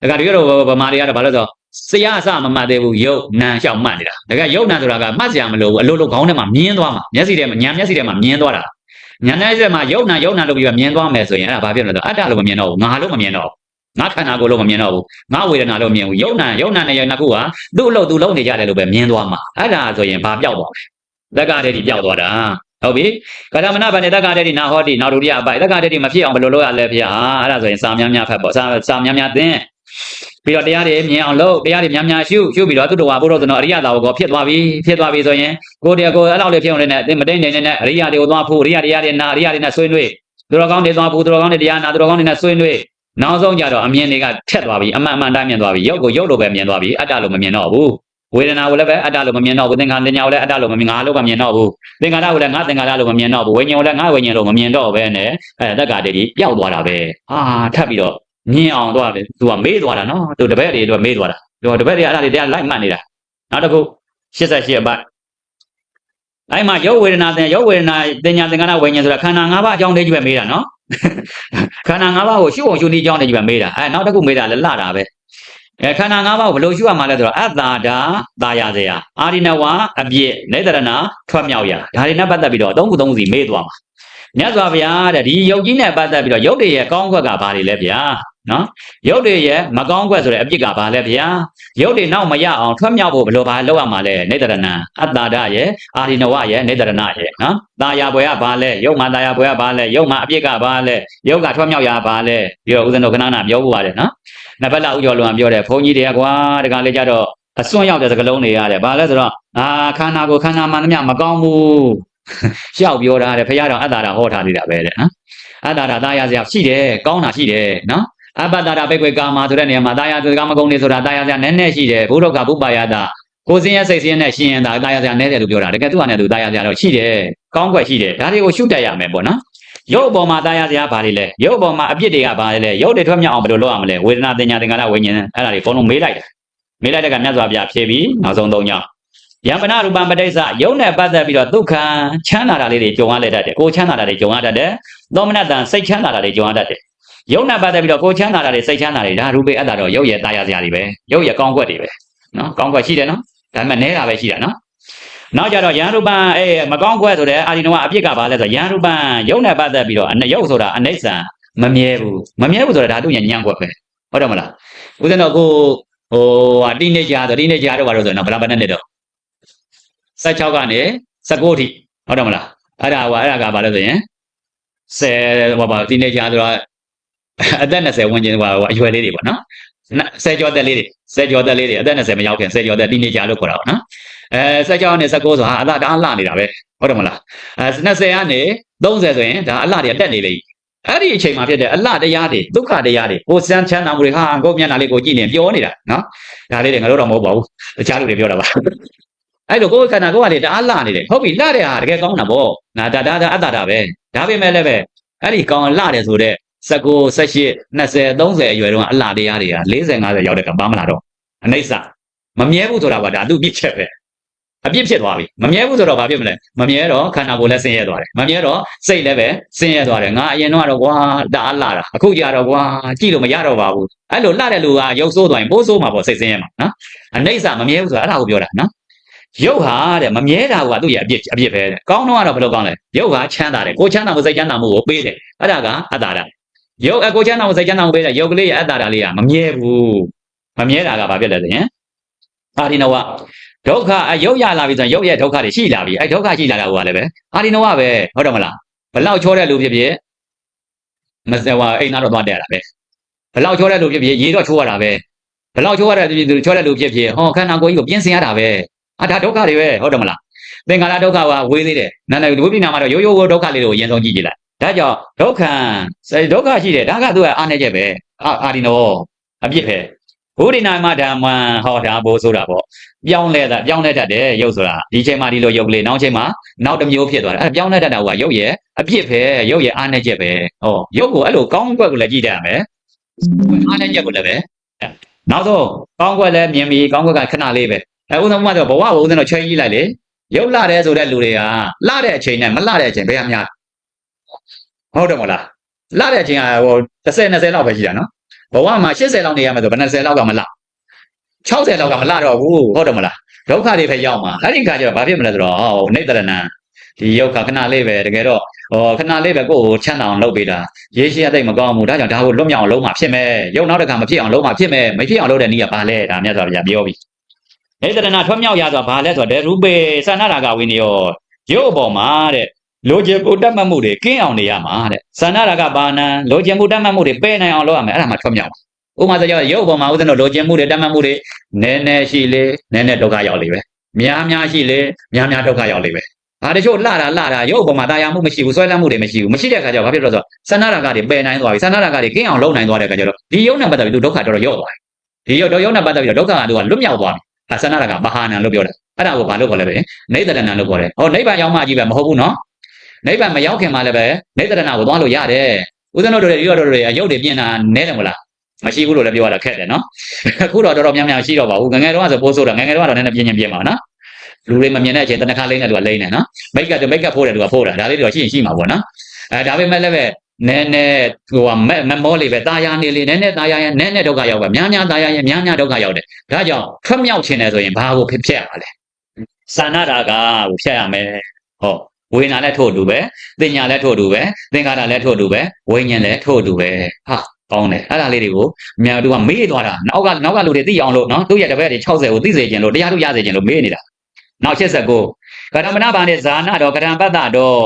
ဒါကတကယ်တော့ဗမာတွေကတော့ဘာလို့ဆို ဆရာအစမမှတ်သေးဘူးယုတ်နံလျှောက်မှတ်နေတာဒါကယုတ်နံဆိုတာကမှတ်စရာမလိုဘူးအလိုလိုခေါင်းထဲမှာမြင်သွားမှာမျက်စိထဲမှာညာမျက်စိထဲမှာမြင်သွားတာညာနဲ့စက်မှာယုတ်နံယုတ်နံလို့ပြီးတော့မြင်သွားမယ်ဆိုရင်အဲ့ဒါဘာဖြစ်လဲဆိုအတ္တလို့မမြင်တော့ဘူးငါလို့မမြင်တော့ဘူးငါခန္ဓာကိုယ်လို့မမြင်တော့ဘူးငါဝေဒနာလို့မြင်ဘူးယုံနာယုံနာနဲ့ယုံနာခုကသူ့အလုပ်သူလုပ်နေကြတယ်လို့ပဲမြင်သွားမှာအဲ့ဒါဆိုရင်ဘာပြောက်သွားလဲတက္ကတဲ့ဒီပြောက်သွားတာဟုတ်ပြီကရမဏဗန္နေတက္ကတဲ့ဒီနာဟောတိနာရူရိယအပိုက်တက္ကတဲ့ဒီမဖြစ်အောင်ဘယ်လိုလုပ်ရလဲဖေဟာအဲ့ဒါဆိုရင်စာများများဖတ်ပေါ့စာစာများများသင် ပြီးတော့တရားတွေမြင်အောင်လုပ်တရားတွေများများရှုရှုပြီးတော့သူတော်ဝါဘုရောသနောအရိယသာဝကောဖြစ်သွားပြီဖြစ်သွားပြီဆိုရင်ကိုယ်တည်းကိုယ်အဲ့လောက်လေးဖြစ်အောင်လည်းနဲ့မတိတ်နေနေနဲ့အရိယတွေကိုသွားဖို့အရိယတရားတွေနာအရိယတွေနဲ့ဆွေးနွေးသူတော်ကောင်းတွေသွားဖို့သူတော်ကောင်းတွေတရားနာသူတော်ကောင်းတွေနဲ့ဆွေးနွေးနောက်ဆုံးကြတော့အမြင်တွေကထက်သွားပြီအမှန်အမှန်တိုင်းမြင်သွားပြီရုပ်ကိုရုပ်လိုပဲမြင်သွားပြီအတ္တလို့မမြင်တော့ဘူးဝေဒနာကိုလည်းပဲအတ္တလို့မမြင်တော့ဘူးသင်္ခါရညာကိုလည်းအတ္တလို့မမြင်ငါလို့မမြင်တော့ဘူးသင်္ခါရကိုလည်းငါသင်္ခါရလို့မမြင်တော့ဘူးဝိညာဉ်ကိုလည်းငါဝိညာဉ်လို့မမြင်တော့ဘဲနဲ့အဲတက္ကတိပျောက်သွားတာပဲဟာထပ်ပြီးတော့ မြင်အောင်တော့တယ်သူကမေးသွားတာနော်သူတပည့်တွေတော့မေးသွားတာသူတပည့်တွေအဲ့ဒါတွေတရားလိုက်မှတ်နေတာနောက်တစ်ခု88အပတ်အဲ့မှာရုပ်ဝေဒနာသင်ရုပ်ဝေဒနာတင်ညာသင်္ခါရဝိညာဉ်ဆိုတာခန္ဓာ၅ပါးအကြောင်းလေးကြီးပဲမေးတာနော်ခန္ဓာ၅ပါးကိုရှုအောင်ရှုနည်းအကြောင်းလေးကြီးပဲမေးတာအဲနောက်တစ်ခုမေးတာလည်းလှတာပဲအဲခန္ဓာ၅ပါးကိုဘယ်လိုရှုရမှာလဲဆိုတော့အတ္တာဒာတာယာစေယအာရိနဝအပြည့်နေတရဏထွက်မြောက်ရာဒါတွေနဲ့ပတ်သက်ပြီးတော့သုံးခုသုံးခုစီမေးသွားမှာ မြတ်စွာဘုရားတဲ့ဒီယုတ်ကြီးနဲ့ပတ်သက်ပြီးတော့ယုတ်တွေရဲ့ကောင်းခွက်ကဘာတွေလဲဗျာနော်ယုတ်တွေရဲ့မကောင်းခွက်ဆိုတဲ့အပြစ်ကဘာလဲဗျာယုတ်တွေနောက်မရအောင်ထွက်မြောက်ဖို့ဘယ်လိုဘာလောက်ရမှာလဲနေတရဏအတ္တဒရဲ့အာရိနဝရဲ့နေတရဏရဲ့နော်တာယာဘွယ်ကဘာလဲယုတ်မှာတာယာဘွယ်ကဘာလဲယုတ်မှာအပြစ်ကဘာလဲယုတ်ကထွက်မြောက်ရဘာလဲပြီးတော့ဦးဇင်းတို့ခဏခဏပြောဖို့ပါတယ်နော်နဘက်လာဥကျော်လွန်ပြောတယ်ဘုန်းကြီးတွေကကွာတကလေးကြတော့အစွန့်ရောက်တဲ့စကလုံးတွေရတယ်ဘာလဲဆိုတော့အာခန္ဓာကိုခန္ဓာမှန်သမျှမကောင်းဘူး ရှောက်ပြောတာတဲ့ဖခင်တော်အတ္တရာဟောထားသေးတာပဲတဲ့နော်အတ္တရာသားရစရာရှိတယ်ကောင်းတာရှိတယ်နော်အပ္ပတ္တရာပိတ်ွယ်ကာမဆိုတဲ့နေရာမှာတာယာစကားမကုန်းနေဆိုတာတာယာစရာနည်းနည်းရှိတယ်ဘုရောကဘုပါယတာကိုယ်စင်းရဲ့စိတ်စင်းနဲ့ရှင်ရင်ဒါတာယာစရာနည်းတယ်လို့ပြောတာတကယ်သူ့အနေနဲ့သူတာယာစရာတော့ရှိတယ်ကောင်းကွက်ရှိတယ်ဒါတွေကိုရှုတတ်ရမယ်ပေါ့နော်ရုပ်အပေါ်မှာတာယာစရာဘာတွေလဲရုပ်အပေါ်မှာအပြစ်တွေကဘာတွေလဲရုပ်တွေထွက်မြောက်အောင်ဘယ်လိုလုပ်ရမလဲဝေဒနာတင်ညာသင်္ကာရဝိညာဉ်အဲ့ဒါတွေအကုန်လုံးမေးလိုက်တယ်မေးလိုက်တဲ့ကမြတ်စွာဘုရားဖြေပြီးနောက်ဆုံးသုံးကြောင်း ယံပနရူပံပဋိစ္စယုံနဲ့ပတ်သက်ပြီးတော့ဒုက္ခချမ်းသာတာလေးတွေကြုံရလက်တတ်တယ်ကိုယ်ချမ်းသာတာတွေကြုံရတတ်တယ်သောမနတံစိတ်ချမ်းသာတာတွေကြုံရတတ်တယ်ယုံနဲ့ပတ်သက်ပြီးတော့ကိုယ်ချမ်းသာတာတွေစိတ်ချမ်းသာတွေဒါရူပေအတ္တတော့ရုပ်ရဲ့တာယာစရာတွေပဲရုပ်ရဲ့ကောင်းကွက်တွေပဲနော်ကောင်းကွက်ရှိတယ်နော်ဒါပေမဲ့နဲတာပဲရှိတာနော်နောက်ကြတော့ယံရူပံအေးမကောင်းကွက်ဆိုတဲ့အာဒီနဝအပြစ်ကဘာလဲဆိုတော့ယံရူပံယုံနဲ့ပတ်သက်ပြီးတော့အနရုပ်ဆိုတာအနိစ္စံမမြဲဘူးမမြဲဘူးဆိုတာဒါသူ့ရဲ့ညံ့ကွက်ပဲဟုတ်တယ်မလားဦးဇင်းတော်ကိုဟိုဟာတိနေကြဆိုတိနေကြတော့ဘာလို့ဆိုတော့ဘယ်လားဘယ်နဲ့နေတော့ 16ကနေ19ထိဟုတ်တယ်မလားအဲ့ဒါဟိုအဲ့ဒါကဘာလဲဆိုရင်10ဟိုပါဒီနေ့ကြာဆိုတော့အသက်20ဝန်းကျင်ဟိုအရွယ်လေးတွေပေါ့နော်10ကျော်သက်လေးတွေ10ကျော်သက်လေးတွေအသက်20မရောက်ခင်10ကျော်သက်ဒီနေ့ကြာလို့ခေါ်တာပေါ့နော်အဲ16ကနေ19ဆိုဟာအလားတအားလှနေတာပဲဟုတ်တယ်မလားအဲ20ကနေ30ဆိုရင်ဒါအလှတွေတက်နေပြီအဲ့ဒီအချိန်မှာဖြစ်တဲ့အလှတရားတွေဒုက္ခတရားတွေကိုစမ်းချမ်းသာမှုတွေဟာကိုယ်မျက်နှာလေးကိုကြည့်နေပြောနေတာနော်ဒါလေးတွေငါတို့တော့မဟုတ်ပါဘူးတခြားလူတွေပြောတာပါ အဲ့လိုကိုယ်ခန္ဓာကိုယ်ကလေတအားလှနေတယ်ဟုတ်ပြီလှတဲ့ဟာတကယ်ကောင်းတာပေါ့ငါဒါဒါဒါအတ္တတာပဲဒါပေမဲ့လည်းပဲအဲ့ဒီကောင်းလှတယ်ဆိုတော့19 18 20 30အရွယ်တုန်းကအလှတရားတွေက40 50ရောက်တဲ့ကဘာမလာတော့အနိစ္စမမြဲဘူးဆိုတာကဒါသူပြစ်ချက်ပဲအပြစ်ဖြစ်သွားပြီမမြဲဘူးဆိုတော့ဘာဖြစ်မလဲမမြဲတော့ခန္ဓာကိုယ်လည်းဆင်းရဲသွားတယ်မမြဲတော့စိတ်လည်းပဲဆင်းရဲသွားတယ်ငါအရင်တော့ကတော့ကွာဒါအလှတာအခုကြတော့ကွာကြည့်လို့မရတော့ပါဘူးအဲ့လိုလှတဲ့လူကရုပ်ဆိုးသွားရင်ပိုးဆိုးမှာပေါ့စိတ်ဆင်းရဲမှာနော်အနိစ္စမမြဲဘူးဆိုတာအဲ့ဒါကိုပြောတာနော် ရုပ်ဟာတဲ့မမြဲတာကသူ့ရဲ့အပြစ်အပြစ်ပဲတဲ့ကောင်းတော့ကတော့ဘယ်လိုကောင်းလဲရုပ်ဟာချမ်းသာတယ်ကိုချမ်းသာမှုစိတ်ချမ်းသာမှုကိုပေးတယ်အဲ့ဒါကအတ္တတာရုပ်အကိုချမ်းသာမှုစိတ်ချမ်းသာမှုပေးတယ်ရုပ်ကလေးရဲ့အတ္တတာလေးကမမြဲဘူးမမြဲတာကဘာဖြစ်လဲဆိုရင်အာရိနဝဒုက္ခအရုပ်ရလာပြီဆိုရင်ရုပ်ရဲ့ဒုက္ခတွေရှိလာပြီအဲ့ဒုက္ခရှိလာတာကလည်းပဲအာရိနဝပဲဟုတ်တယ်မလားဘလောက်ချောတဲ့လူဖြစ်ဖြစ်မစဝအိမ်သားတော့သွားတက်ရတာပဲဘလောက်ချောတဲ့လူဖြစ်ဖြစ်ရေတော့ချိုးရတာပဲဘလောက်ချောရတဲ့လူချောတဲ့လူဖြစ်ဖြစ်ဟောခန္ဓာကိုယ်ကြီးကိုပြင်ဆင်ရတာပဲ အာဒါဒုက္ခတွေပဲဟုတ်တယ်မလားသင်္ခါရဒုက္ခကဝေးသေးတယ်နာနာဝိပညာမှာတော့ရိုးရိုးဒုက္ခလေးကိုအရင်ဆုံးကြည့်ကြည့်လိုက်ဒါကြောင့်ဒုက္ခဒုက္ခရှိတယ်ဒါကသူကအာနေချက်ပဲအာအာဒီနောအပြစ်ပဲဘုရိနာမဓမ္မဟောတာဘိုးဆိုတာပေါ့ပြောင်းလဲတာပြောင်းလဲတတ်တယ်ရုပ်ဆိုတာဒီချိန်မှာဒီလိုရုပ်ကလေးနောက်ချိန်မှာနောက်တစ်မျိုးဖြစ်သွားတယ်အဲပြောင်းလဲတတ်တာကရုပ်ရဲ့အပြစ်ပဲရုပ်ရဲ့အာနေချက်ပဲဟောရုပ်ကိုအဲ့လိုကောင်းကွက်ကိုလည်းကြည့်တတ်ရမယ်အာနေချက်ကိုလည်းပဲနောက်ဆုံးကောင်းကွက်လည်းမြင်ပြီးကောင်းကွက်ကခဏလေးပဲ အဲဦးဆုံးမဆိုဘဝဘုံစင်းတော့ချိန်ကြီးလိုက်လေရုပ်လာတယ်ဆိုတဲ့လူတွေကလာတဲ့အချိန်နဲ့မလာတဲ့အချိန်ဘယ်အများဟုတ်တယ်မဟုတ်လားလာတဲ့အချိန်ကဟို30 20လောက်ပဲရှိတာနော်ဘဝမှာ80လောက်နေရမယ်ဆိုဘယ်20လောက်ကမလာ60လောက်ကမလာတော့ဘူးဟုတ်တယ်မလားဒုက္ခတွေပဲရောက်မှာအဲ့ဒီခါကျတော့ဘာဖြစ်မလဲဆိုတော့ဟောနေတရဏံဒီယုတ်ခခဏလေးပဲတကယ်တော့ဟောခဏလေးပဲကိုယ့်ကိုချမ်းသာအောင်လုပ်ပေးတာရေရှိရသိမ့်မကောင်းဘူးဒါကြောင့်ဒါကိုလွတ်မြောက်အောင်လုပ်မှာဖြစ်မယ်ယုတ်နောက်တစ်ခါမဖြစ်အောင်လုပ်မှာဖြစ်မယ်မဖြစ်အောင်လုပ်တဲ့နည်းကဘာလဲဒါမြတ်စွာဘုရားပြောပြီ နေတရဏထွတ်မြောက်ရဆိုတာဘာလဲဆိုတော့ဒေရူပေသန္နရာဂဝိနယောရုပ်အပေါ်မှာတဲ့လိုချင်ကိုတတ်မှတ်မှုတွေကင်းအောင်နေရမှာတဲ့သန္နရာဂဘာနံလိုချင်မှုတတ်မှတ်မှုတွေပယ်နိုင်အောင်လုပ်ရမယ်အဲ့ဒါမှထွတ်မြောက်ဥပမာဆိုကြရုပ်အပေါ်မှာဥဒ္ဒနောလိုချင်မှုတွေတတ်မှတ်မှုတွေနည်းနည်းရှိလေနည်းနည်းဒုက္ခရောက်လေပဲများများရှိလေများများဒုက္ခရောက်လေပဲဒါတချို့လှတာလှတာရုပ်အပေါ်မှာတာယာမှုမရှိဘူးဆွဲလန်းမှုတွေမရှိဘူးမရှိတဲ့အခါကျတော့ဘာဖြစ်လို့လဲဆိုတော့သန္နရာဂတွေပယ်နိုင်သွားပြီသန္နရာဂတွေကင်းအောင်လုပ်နိုင်သွားတဲ့အခါကျတော့ဒီရုပ်နဲ့ပတ်သက်ပြီးသူဒုက္ခတော်တော်ရောက်သွားတယ်ဒီရုပ်တော့ရုပ်နဲ့ပတ်သက်ပြီးတော့ဒုက္ခကသူကလွတ်မြောက်သွားပြီ အသနာရကမဟာနံလို့ပြောတယ်အဲ့ဒါကိုဘာလို့ခေါ်လဲပဲနေတရဏံလို့ခေါ်တယ်ဟောနိဗ္ဗာန်ရောက်မှကြီးပဲမဟုတ်ဘူးနော်နိဗ္ဗာန်မရောက်ခင်မှာလည်းပဲနေတရဏကိုသွားလို့ရတယ်ဦးဇင်းတို့တွေရောတို့တွေအယုတ်တွေပြင်တာနဲတယ်မလားမရှိဘူးလို့လည်းပြောရတာခက်တယ်နော်အခုတော့တော်တော်များများရှိတော့ပါဘူးငငယ်တော့ဆိုပိုးဆိုးတာငငယ်တော့တော့နည်းနည်းပြင်းပြင်းပြင်းပါနော်လူတွေမမြင်တဲ့အချိန်တနခါလိမ့်တဲ့လူကလိမ့်တယ်နော်မိတ်ကမိတ်ကဖိုးတယ်လူကဖိုးတာဒါလေးတွေတော့ရှိရင်ရှိမှာပေါ့နော်အဲဒါပေမဲ့လည်းပဲ နည်းနည်းဟိုမမမောလေးပဲตายာနေလေးနည်းနည်းตายာရဲ့နည်းနည်းဒုက္ခရောက်ပဲများများตายာရဲ့များများဒုက္ခရောက်တယ်ဒါကြောင့်ထွက်မြောက်ခြင်းတယ်ဆိုရင်ဘာကိုဖြစ်ဖြစ်ရမှာလဲသာနာတာကကိုဖြတ်ရမယ်ဟော ဝေနာလည်းထို့အတူပဲတင်ညာလည်းထို့အတူပဲသင်္ခါရလည်းထို့အတူပဲဝိညာဉ်လည်းထို့အတူပဲဟာကောင်းတယ်အဲ့ဒါလေးတွေကိုအများတို့ကမေ့သွားတာနောက်ကနောက်ကလူတွေသိအောင်လို့နော်သူ့ရဲ့တပည့်တွေ60ကိုသိစေခြင်းလို့တရားထုတ်ရစေခြင်းလို့မေ့နေတာနောက်89ကရမဏဘာနဲ့ဇာနာတော့ကရံပတ္တတော့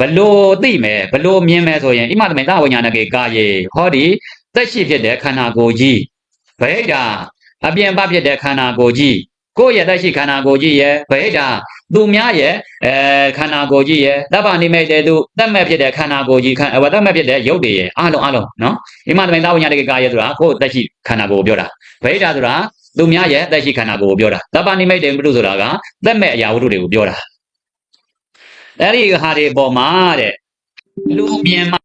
ဘလို့သိမယ်ဘလို့မြင်မယ်ဆိုရင်ဣမသမေသဝိညာဏကေကာယေဟောဒီသက်ရှိဖြစ်တဲ့ခန္ဓာကိုယ်ကြီးဗဟိတာအပြင်ပဖြစ်တဲ့ခန္ဓာကိုယ်ကြီးကိုယ့်ရဲ့သက်ရှိခန္ဓာကိုယ်ကြီးရဲ့ဗဟိတာသူများရဲ့အဲခန္ဓာကိုယ်ကြီးရဲ့တပ္ပနိမိတ်တဲ့သူတတ်မဲ့ဖြစ်တဲ့ခန္ဓာကိုယ်ကြီးခန္ဓာဝတ္တမဲ့ဖြစ်တဲ့ရုပ်တွေရဲ့အလုံးအလုံးနော်ဣမသမေသဝိညာဏကေကာယေဆိုတာကိုယ့်သက်ရှိခန္ဓာကိုယ်ကိုပြောတာဗဟိတာဆိုတာသူများရဲ့သက်ရှိခန္ဓာကိုယ်ကိုပြောတာတပ္ပနိမိတ်တဲ့ဘုရုဆိုတာကသက်မဲ့အရာဝတ္ထုတွေကိုပြောတာ အဲ့ဒီဟာတွေပေါ်မှာတဲ့လူမြင်မှ